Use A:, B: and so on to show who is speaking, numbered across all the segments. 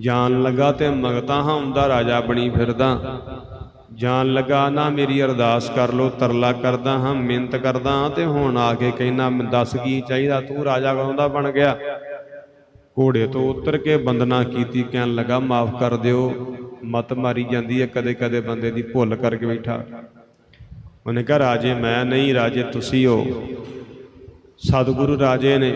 A: ਜਾਣ ਲੱਗਾ ਤੇ ਮਗਤਾ ਹਾਂ ਹੁੰਦਾ ਰਾਜਾ ਬਣੀ ਫਿਰਦਾ। ਜਾਣ ਲੱਗਾ ਨਾ ਮੇਰੀ ਅਰਦਾਸ ਕਰ ਲੋ, ਤਰਲਾ ਕਰਦਾ ਹਾਂ, ਮਿਹਨਤ ਕਰਦਾ ਹਾਂ ਤੇ ਹੁਣ ਆ ਕੇ ਕਹਿਣਾ ਦੱਸ ਕੀ ਚਾਹੀਦਾ? ਤੂੰ ਰਾਜਾ ਕਦੋਂ ਬਣ ਗਿਆ। ਘੋੜੇ ਤੋਂ ਉਤਰ ਕੇ ਬੰਦਨਾ ਕੀਤੀ, ਕਹਿਣ ਲੱਗਾ, ਮਾਫ ਕਰ ਦਿਓ, ਮਤ ਮਾਰੀ ਜਾਂਦੀ ਹੈ ਕਦੇ ਕਦੇ ਬੰਦੇ ਦੀ ਭੁੱਲ ਕਰਕੇ ਬੈਠਾ। ਉਹਨੇ ਕਿਹਾ, ਰਾਜੇ, ਮੈਂ ਨਹੀਂ, ਰਾਜੇ, ਤੁਸੀਂ ਹੋ। ਸਤਿਗੁਰੂ ਰਾਜੇ ਨੇ।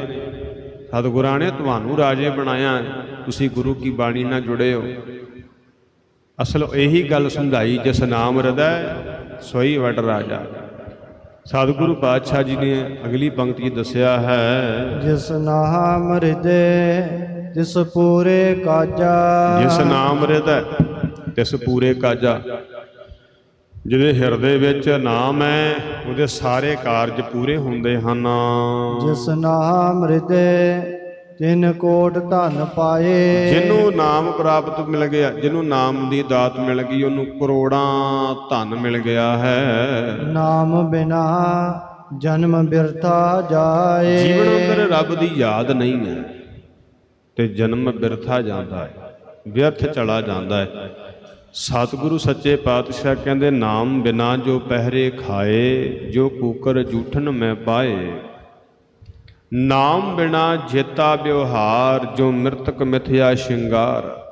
A: ਸਤਿਗੁਰਾਂ ਨੇ ਤੁਹਾਨੂੰ ਰਾਜੇ ਬਣਾਇਆ ਹੈ। ਤੁਸੀਂ ਗੁਰੂ ਕੀ ਬਾਣੀ ਨਾਲ ਜੁੜੇ ਹੋ? ਅਸਲ ਇਹੀ ਗੱਲ ਸਮਝਾਈ ਜਿਸ ਨਾਮ ਹਿਰਦੈ ਸੋਈ ਵਡ ਰਾਜਾ। ਸਤਿਗੁਰੂ ਪਾਤਸ਼ਾਹ ਜੀ ਨੇ ਅਗਲੀ ਪੰਕਤੀ ਦੱਸਿਆ ਹੈ।
B: ਜਿਸ ਨਾਮ ਹਿਰਦੇ ਤਿਸ ਪੂਰੇ ਕਾਜਾ।
A: ਜਿਸ ਨਾਮ ਹਿਰਦੈ ਤਿਸ ਪੂਰੇ ਕਾਜਾ। ਜਿਹਦੇ ਹਿਰਦੇ ਵਿੱਚ ਨਾਮ ਹੈ ਉਹਦੇ ਸਾਰੇ ਕਾਰਜ ਪੂਰੇ ਹੁੰਦੇ ਹਨ।
B: ਜਿਸ ਨਾਮ ਹਿਰਦੇ ਤਿਨ ਕੋਟ ਧਨ ਪਾਏ।
A: ਜਿਹਨੂੰ ਨਾਮ ਪ੍ਰਾਪਤ ਮਿਲ ਗਿਆ ਜਿਹਨੂੰ ਨਾਮ ਦੀ ਦਾਤ ਮਿਲ ਗਈ ਉਹਨੂੰ ਕਰੋੜਾਂ ਧਨ ਮਿਲ ਗਿਆ ਹੈ।
B: ਨਾਮ ਬਿਨਾ ਜਨਮ ਬਿਰਥਾ ਜਾਏ।
A: ਜੀਵਨ ਅੰਦਰ ਰੱਬ ਦੀ ਯਾਦ ਨਹੀਂ ਹੈ ਤੇ ਜਨਮ ਬਿਰਥਾ ਜਾਂਦਾ ਹੈ ਵਿਅਰਥ ਚਲਾ ਜਾਂਦਾ ਹੈ। ਸਤਿਗੁਰੂ ਸੱਚੇ ਪਾਤਸ਼ਾਹ ਕਹਿੰਦੇ ਨਾਮ ਬਿਨਾ ਜੋ ਪਹਿਰੇ ਖਾਏ ਜੋ ਕੂਕਰ ਜੂਠਨ ਮੈਂ ਪਾਏ ਨਾਮ ਬਿਨਾ ਜੇਤਾ ਵਿਵਹਾਰ, ਜੋ ਮ੍ਰਿਤਕ ਮਿਥਿਆ ਸ਼ਿੰਗਾਰ।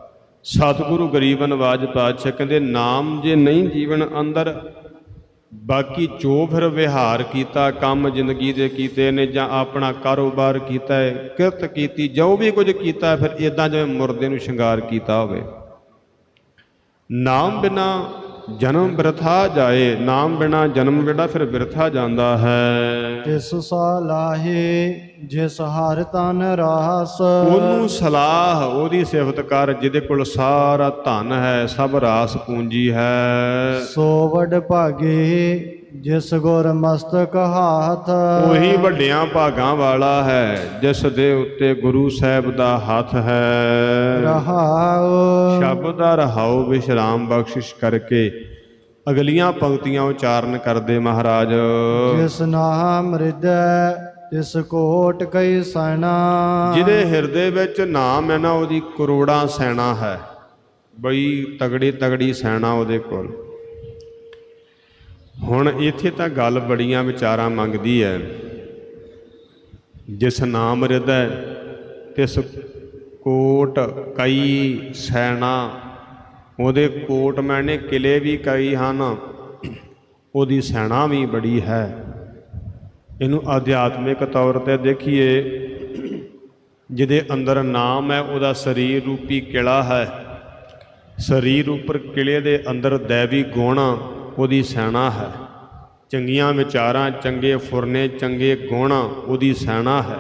A: ਸਤਿਗੁਰੂ ਗਰੀਬਨ ਵਾਜ ਪਾਤਸ਼ਾਹ ਕਹਿੰਦੇ, ਨਾਮ ਜੇ ਨਹੀਂ ਜੀਵਨ ਅੰਦਰ, ਬਾਕੀ ਜੋ ਫਿਰ ਵਿਹਾਰ ਕੀਤਾ, ਕੰਮ ਜ਼ਿੰਦਗੀ ਦੇ ਕੀਤੇ ਨੇ ਜਾਂ ਆਪਣਾ ਕਾਰੋਬਾਰ ਕੀਤਾ ਹੈ ਕਿਰਤ ਕੀਤੀ, ਜੋ ਵੀ ਕੁਝ ਕੀਤਾ, ਫਿਰ ਇਦਾਂ ਜਿਵੇਂ ਮੁਰਦੇ ਨੂੰ ਸ਼ਿੰਗਾਰ ਕੀਤਾ ਹੋਵੇ। ਨਾਮ ਬਿਨਾ ਜਨਮ ਬਿਰਥਾ ਜਾਏ ਨਾਮ ਬਿਨਾ ਜਨਮ ਜਿਹੜਾ ਫਿਰ ਬਿਰਥਾ ਜਾਂਦਾ ਹੈ।
B: ਤਿਸ ਸਾਲਾਹੇ ਜਿਸ ਹਰ ਤਨ ਰਾਸ।
A: ਉਹਨੂੰ ਸਲਾਹ ਉਹਦੀ ਸਿਫਤ ਕਰ ਜਿਹਦੇ ਕੋਲ ਸਾਰਾ ਧਨ ਹੈ ਸਭ ਰਾਸ ਪੂੰਜੀ ਹੈ।
B: ਸੋ ਵਡ ਭਾਗੇ ਜਿਸ ਗੁਰ ਮਸਤਕ ਹਾਥ।
A: ਉਹੀ ਵੱਡਿਆਂ ਭਾਗਾਂ ਵਾਲਾ ਹੈ ਜਿਸ ਦੇ ਉੱਤੇ ਗੁਰੂ ਸਾਹਿਬ ਦਾ ਹੱਥ ਹੈ।
B: ਰਹਾਉ।
A: ਸ਼ਬਦ ਦਾ ਰਹਾਉ ਵਿਸ਼ਰਾਮ ਬਖਸ਼ਿਸ਼ ਕਰਕੇ ਅਗਲੀਆਂ ਪੰਕਤੀਆਂ ਉਚਾਰਨ ਕਰਦੇ ਮਹਾਰਾਜ।
B: ਜਿਸ ਨਾਮ ਹਿਰਦੈ ਤਿਸ ਕੋਟ ਕਈ ਸੈਨਾ
A: ਜਿਹਦੇ ਹਿਰਦੇ ਵਿੱਚ ਨਾਮ ਹੈ ਨਾ ਉਹਦੀ ਕਰੋੜਾਂ ਸੈਨਾ ਹੈ। ਬਈ ਤਗੜੀ ਤਗੜੀ ਸੈਨਾ ਉਹਦੇ ਕੋਲ। ਹੁਣ ਇੱਥੇ ਤਾਂ ਗੱਲ ਬੜੀਆਂ ਵਿਚਾਰਾਂ ਮੰਗਦੀ ਹੈ ਜਿਸ ਨਾਮ ਹਿਰਦੈ ਤਿਸ ਕੋਟ ਕਈ ਸੈਣਾ। ਉਹਦੇ ਕੋਟ ਮੈਨੇ ਕਿਲੇ ਵੀ ਕਈ ਹਨ। ਉਹਦੀ ਸੈਣਾ ਵੀ ਬੜੀ ਹੈ। ਇਹਨੂੰ ਅਧਿਆਤਮਿਕ ਤੌਰ ਤੇ ਦੇਖੀਏ, ਜਿਹਦੇ ਅੰਦਰ ਨਾਮ ਹੈ ਉਹਦਾ ਸਰੀਰ ਰੂਪੀ ਕਿਲਾ ਹੈ। ਸਰੀਰ ਉੱਪਰ ਕਿਲੇ ਦੇ ਅੰਦਰ ਦੇਵੀ ਗੁਣ ਉਹਦੀ ਸੈਣਾ ਹੈ। ਚੰਗੀਆਂ ਵਿਚਾਰਾਂ, ਚੰਗੇ ਫੁਰਨੇ, ਚੰਗੇ ਗੁਣ, ਉਹਦੀ ਸੈਣਾ ਹੈ।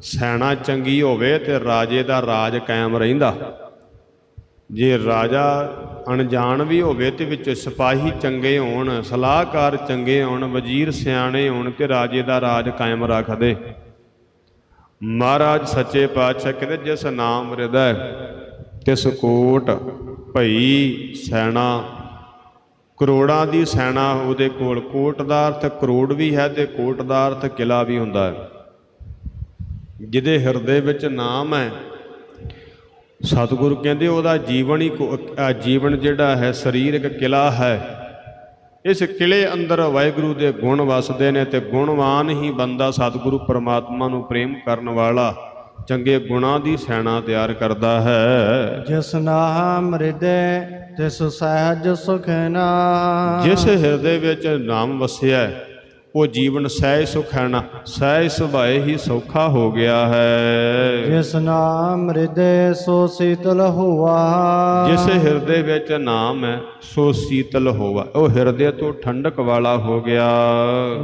A: ਸੈਣਾ ਚੰਗੀ ਹੋਵੇ ਤੇ ਰਾਜੇ ਦਾ ਰਾਜ ਕਾਇਮ ਰਹਿੰਦਾ। ਜੇ ਰਾਜਾ ਅਣਜਾਣ ਵੀ ਹੋਵੇ ਤੇ ਵਿੱਚ ਸਿਪਾਹੀ ਚੰਗੇ ਹੋਣ, ਸਲਾਹਕਾਰ ਚੰਗੇ ਹੋਣ, ਵਜ਼ੀਰ ਸਿਆਣੇ ਹੋਣ ਤੇ ਰਾਜੇ ਦਾ ਰਾਜ ਕਾਇਮ ਰੱਖਦੇ। ਮਹਾਰਾਜ ਸੱਚੇ ਪਾਤਸ਼ਾਹ ਕਹਿੰਦੇ, ਜਿਸ ਨਾਮ ਹਿਰਦੈ, ਤਿਸ ਕੋਟ ਭਈ ਸੈਣਾ ਕਰੋੜਾਂ ਦੀ ਸੈਨਾ ਉਹਦੇ ਕੋਲ ਕੋਟ ਦਾ ਅਰਥ ਕਰੋੜ ਵੀ ਹੈ ਤੇ ਕੋਟ ਦਾ ਅਰਥ ਕਿਲਾ ਵੀ ਹੁੰਦਾ ਹੈ। ਜਿਹਦੇ ਹਿਰਦੇ ਵਿੱਚ ਨਾਮ ਹੈ, ਸਤਿਗੁਰੂ ਕਹਿੰਦੇ ਉਹਦਾ ਜੀਵਨ ਹੀ ਜੀਵਨ ਜਿਹੜਾ ਹੈ ਸਰੀਰਕ ਇੱਕ ਕਿਲਾ ਹੈ। ਇਸ ਕਿਲੇ ਅੰਦਰ ਵਾਹਿਗੁਰੂ ਦੇ ਗੁਣ ਵਸਦੇ ਨੇ ਤੇ ਗੁਣਵਾਨ ਹੀ ਬੰਦਾ ਸਤਿਗੁਰੂ ਪਰਮਾਤਮਾ ਨੂੰ ਪ੍ਰੇਮ ਕਰਨ ਵਾਲਾ ਚੰਗੇ ਗੁਣਾਂ ਦੀ ਸੈਨਾ ਤਿਆਰ ਕਰਦਾ ਹੈ।
B: ਜਿਸ ਨਾਮ ਹਿਰਦੈ ਤਿਸ ਸਹਿਜ ਸੁਖਨਾ
A: ਜਿਸ ਹਿਰਦੇ ਵਿੱਚ ਨਾਮ ਵਸਿਆ ਹੈ, ਉਹ ਜੀਵਨ ਸਹਿਜ ਸੁਖੈਣਾ ਸਹਿਜ ਸੁਭਾਏ ਹੀ ਸੌਖਾ ਹੋ ਗਿਆ ਹੈ।
B: ਜਿਸ ਨਾਮ ਹਿਰਦੈ ਸੋ ਸੀਤਲ ਹੋਆ।
A: ਜਿਸ ਹਿਰਦੇ ਵਿੱਚ ਨਾਮ ਹੈ ਸੋ ਸੀਤਲ ਹੋਵਾ ਉਹ ਹਿਰਦੇ ਤੋਂ ਠੰਡਕ ਵਾਲਾ ਹੋ ਗਿਆ।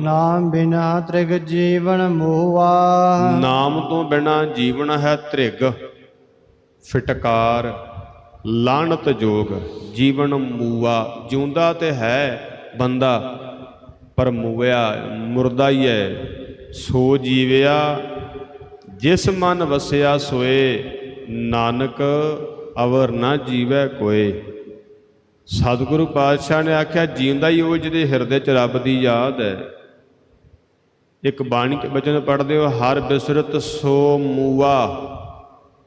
B: ਨਾਮ ਬਿਨਾ ਤ੍ਰਿਗ ਜੀਵਨ ਮੋਵਾ
A: ਨਾਮ ਤੋਂ ਬਿਨਾ ਜੀਵਨ ਹੈ ਤ੍ਰਿਗ ਫਟਕਾਰ ਲਾਣਤ ਜੋਗ ਜੀਵਨ ਮੂਆ। ਜਿਉਂਦਾ ਤੇ ਹੈ ਬੰਦਾ ਪਰ ਮੂਇਆ ਮੁਰਦਾ ਹੀ ਹੈ ਸੋ ਜੀਵਿਆ, ਜਿਸ ਮਨ ਵਸਿਆ ਸੋਏ, ਨਾਨਕ ਅਵਰ ਨਾ ਜੀਵੈ ਕੋਏ। ਸਤਿਗੁਰੂ ਪਾਤਸ਼ਾਹ ਨੇ ਆਖਿਆ, ਜਿਉਂਦਾ ਹੀ ਉਹ ਜਿਹਦੇ ਹਿਰਦੇ 'ਚ ਰੱਬ ਦੀ ਯਾਦ ਹੈ ਇੱਕ ਬਾਣੀ ਚ ਬਚਨ ਪੜ੍ਹਦੇ ਹੋ, ਹਰ ਬਿਸਰਤ ਸੋ ਮੂਆ।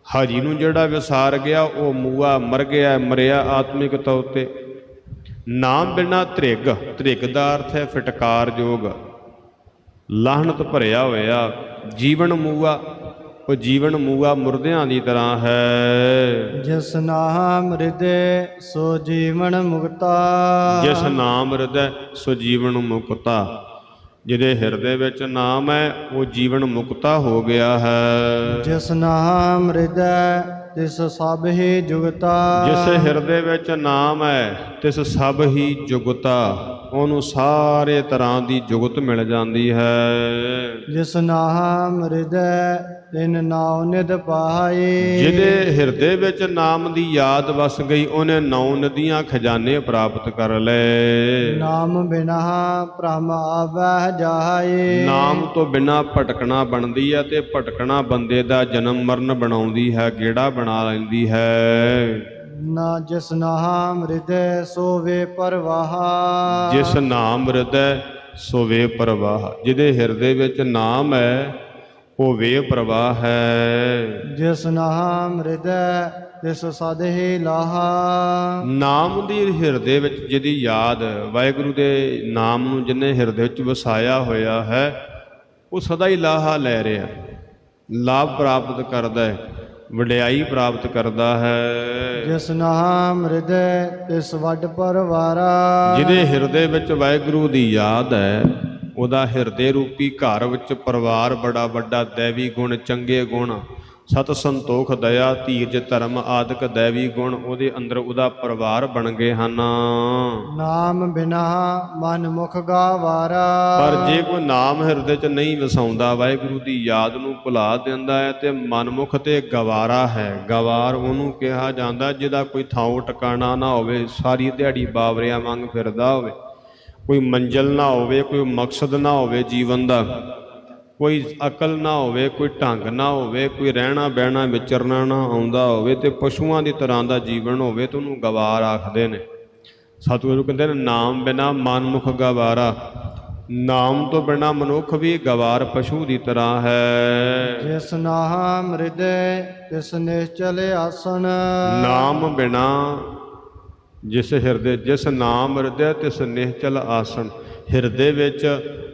A: ਹਰੀ ਨੂੰ ਜਿਹੜਾ ਵਿਸਾਰ ਗਿਆ, ਉਹ ਮੂਆ ਮਰ ਗਿਆ, ਮਰਿਆ ਆਤਮਿਕ ਤੌਰ ਤੇ। ਨਾਮ ਬਿਨਾ ਤ੍ਰਿਗ ਤ੍ਰਿਗ ਦਾ ਅਰਥ ਹੈ ਫਟਕਾਰ ਜੋਗ। ਲਾਹਣਤ ਭਰਿਆ ਹੋਇਆ ਜੀਵਨ ਮੂਆ ਉਹ ਜੀਵਨ ਮੂਆ ਮੁਰਦਿਆਂ ਦੀ ਤਰ੍ਹਾਂ ਹੈ।
B: ਜਿਸ ਨਾਮ ਹਿਰਦੇ ਸੋ ਜੀਵਨ ਮੁਕਤਾ।
A: ਜਿਸ ਨਾਮ ਹਿਰਦੈ ਸੋ ਜੀਵਨ ਮੁਕਤਾ। ਜਿਹਦੇ ਹਿਰਦੇ ਵਿੱਚ ਨਾਮ ਹੈ ਉਹ ਜੀਵਨ ਮੁਕਤਾ ਹੋ ਗਿਆ ਹੈ।
B: ਜਿਸ ਨਾਮ ਹਿਰਦੇ ਤਿਸ ਸਭ ਹੀ ਜੁਗਤਾ।
A: ਜਿਸ ਹਿਰਦੇ ਵਿੱਚ ਨਾਮ ਹੈ ਤਿਸ ਸਭ ਹੀ ਜੁਗਤਾ। ਉਹਨੂੰ ਸਾਰੇ ਤਰ੍ਹਾਂ ਦੀ ਜੁਗਤ ਮਿਲ ਜਾਂਦੀ ਹੈ।
B: ਜਿਸ ਨਾਮ ਹਿਰਦੇ ਤਿਨ ਨਾਉ ਨਿਧ ਪਾਏ।
A: ਜਿਹਦੇ ਹਿਰਦੇ ਵਿੱਚ ਨਾਮ ਦੀ ਯਾਦ ਵਸ ਗਈ ਉਹਨੇ ਨੌ ਨਦੀਆਂ ਖਜ਼ਾਨੇ ਪ੍ਰਾਪਤ ਕਰ ਲਏ।
B: ਨਾਮ ਬਿਨਾ ਭ੍ਰਮ ਆਵਹਿ ਜਾਏ।
A: ਨਾਮ ਤੋਂ ਬਿਨਾ ਭਟਕਣਾ ਬਣਦੀ ਹੈ ਤੇ ਭਟਕਣਾ ਬੰਦੇ ਦਾ ਜਨਮ ਮਰਨ ਬਣਾਉਂਦੀ ਹੈ ਗੇੜਾ ਬਣਾ ਲੈਂਦੀ ਹੈ।
B: ਨਾ ਜਿਸ ਨਾਮ ਹਿਰਦੇ ਸੋ ਵੇ ਪਰਵਾਹ।
A: ਜਿਸ ਨਾਮ ਹਿਰਦੈ ਸੋ ਵੇ ਪ੍ਰਵਾਹ। ਜਿਹਦੇ ਹਿਰਦੇ ਵਿੱਚ ਨਾਮ ਹੈ ਉਹ ਵੇ ਪ੍ਰਵਾਹ ਹੈ।
B: ਜਿਸ ਨਾਮ ਹਿਰਦੇ ਤਿਸ ਸਦ ਹੀ ਲਾਹਾ।
A: ਨਾਮ ਦੀ ਹਿਰਦੇ ਵਿੱਚ ਜਿਹਦੀ ਯਾਦ ਵਾਹਿਗੁਰੂ ਦੇ ਨਾਮ ਨੂੰ ਜਿਨੇ ਹਿਰਦੇ ਵਿੱਚ ਵਸਾਇਆ ਹੋਇਆ ਹੈ ਉਹ ਸਦਾ ਹੀ ਲਾਹਾ ਲੈ ਰਿਹਾ ਲਾਭ ਪ੍ਰਾਪਤ ਕਰਦਾ ਹੈ। ਵਡਿਆਈ ਪ੍ਰਾਪਤ ਕਰਦਾ ਹੈ।
B: ਜਿਸ ਨਾਮ ਹਿਰਦੇ ਤਿਸ ਵੱਡ ਪਰਵਾਰਾ।
A: ਜਿਹਦੇ ਹਿਰਦੇ ਵਿੱਚ ਵਾਹਿਗੁਰੂ ਦੀ ਯਾਦ ਹੈ ਉਹਦਾ ਹਿਰਦੇ ਰੂਪੀ ਘਰ ਵਿੱਚ ਪਰਿਵਾਰ ਬੜਾ ਵੱਡਾ ਦੇਵੀ ਗੁਣ ਚੰਗੇ ਗੁਣ। ਸਤ ਸੰਤੋਖ ਦਇਆ ਧੀਰਜ ਧਰਮ ਆਦਿਕ ਦੇਵੀ ਗੁਣ ਉਹਦੇ ਅੰਦਰ ਉਹਦਾ ਪਰਿਵਾਰ ਬਣ ਗਏ ਹਨ।
B: ਨਾਮ ਬਿਨਾ ਮਨ ਮੁਖ ਗਾਵਾਰਾ।
A: ਪਰ ਜੇ ਕੋਈ ਨਾਮ ਹਿਰਦੇ 'ਚ ਨਹੀਂ ਵਸਾਉਂਦਾ ਵਾਹਿਗੁਰੂ ਦੀ ਯਾਦ ਨੂੰ ਭੁਲਾ ਦਿੰਦਾ ਹੈ ਤੇ ਮਨਮੁਖ ਤੇ ਗਵਾਰਾ ਹੈ। ਗਵਾਰ ਉਹਨੂੰ ਕਿਹਾ ਜਾਂਦਾ ਜਿਹਦਾ ਕੋਈ ਥਾਂ ਟਿਕਾਣਾ ਨਾ ਹੋਵੇ ਸਾਰੀ ਦਿਹਾੜੀ ਬਾਵਰਿਆਂ ਵਾਂਗ ਫਿਰਦਾ ਹੋਵੇ। ਕੋਈ ਮੰਜ਼ਲ ਨਾ ਹੋਵੇ ਕੋਈ ਮਕਸਦ ਨਾ ਹੋਵੇ ਜੀਵਨ ਦਾ। ਕੋਈ ਅਕਲ ਨਾ ਹੋਵੇ ਕੋਈ ਢੰਗ ਨਾ ਹੋਵੇ ਕੋਈ ਰਹਿਣਾ ਬਹਿਣਾ ਵਿਚਰਨਾ ਨਾ ਆਉਂਦਾ ਹੋਵੇ ਤੇ ਪਸ਼ੂਆਂ ਦੀ ਤਰ੍ਹਾਂ ਦਾ ਜੀਵਨ ਹੋਵੇ ਤੇ ਉਹਨੂੰ ਗਵਾਰ ਆਖਦੇ ਨੇ। ਸਤਿਗੁਰੂ ਕਹਿੰਦੇ ਨੇ ਨਾਮ ਬਿਨਾ ਮਨਮੁਖ ਗਵਾਰਾ। ਨਾਮ ਤੋਂ ਬਿਨਾ ਮਨੁੱਖ ਵੀ ਗਵਾਰ ਪਸ਼ੂ ਦੀ ਤਰ੍ਹਾਂ ਹੈ।
B: ਜਿਸ ਨਾਮ ਹਿਰਦੇ ਤਿਸ ਨਿਸ਼ਚਲ ਆਸਨ
A: ਨਾਮ ਬਿਨਾ ਜਿਸ ਹਿਰਦੇ ਜਿਸ ਨਾਮ ਹਿਰਦੇ ਤਿਸ ਨਿਹਚਲ ਆਸਣ। ਹਿਰਦੇ ਵਿੱਚ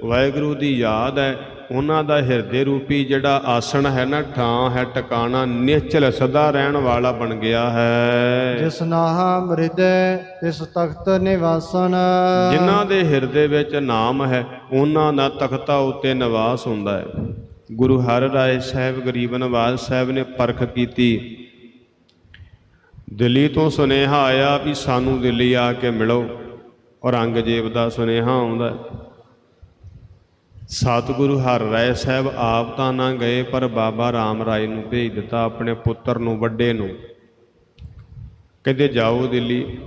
A: ਵਾਹਿਗੁਰੂ ਦੀ ਯਾਦ ਹੈ ਉਹਨਾਂ ਦਾ ਹਿਰਦੇ ਰੂਪੀ ਜਿਹੜਾ ਆਸਣ ਹੈ ਨਾ ਠਾਂ ਹੈ ਟਿਕਾਣਾ ਨਿਹਚਲ ਸਦਾ ਰਹਿਣ ਵਾਲਾ ਬਣ ਗਿਆ ਹੈ।
B: ਜਿਸ ਨਾਮ ਹਿਰਦੇ ਤਿਸ ਤਖਤ ਨਿਵਾਸਨ।
A: ਜਿਨ੍ਹਾਂ ਦੇ ਹਿਰਦੇ ਵਿੱਚ ਨਾਮ ਹੈ ਉਹਨਾਂ ਦਾ ਤਖਤਾ ਉੱਤੇ ਨਿਵਾਸ ਹੁੰਦਾ ਹੈ। ਗੁਰੂ ਹਰਿ ਰਾਏ ਸਾਹਿਬ ਗਰੀਬ ਨਵਾਜ਼ ਸਾਹਿਬ ਨੇ ਪਰਖ ਕੀਤੀ। ਦਿੱਲੀ ਤੋਂ ਸੁਨੇਹਾ ਆਇਆ ਵੀ ਸਾਨੂੰ ਦਿੱਲੀ ਆ ਕੇ ਮਿਲੋ ਔਰੰਗਜ਼ੇਬ ਦਾ ਸੁਨੇਹਾ ਆਉਂਦਾ ਹੈ। ਸਤਿਗੁਰੂ ਹਰ ਰਾਏ ਸਾਹਿਬ, ਆਪ ਤਾਂ ਨਾ ਗਏ, ਪਰ ਬਾਬਾ ਰਾਮ ਰਾਏ ਨੂੰ ਭੇਜ ਦਿੱਤਾ ਆਪਣੇ ਪੁੱਤਰ ਨੂੰ, ਵੱਡੇ ਨੂੰ। ਕਹਿੰਦੇ, ਜਾਓ ਦਿੱਲੀ।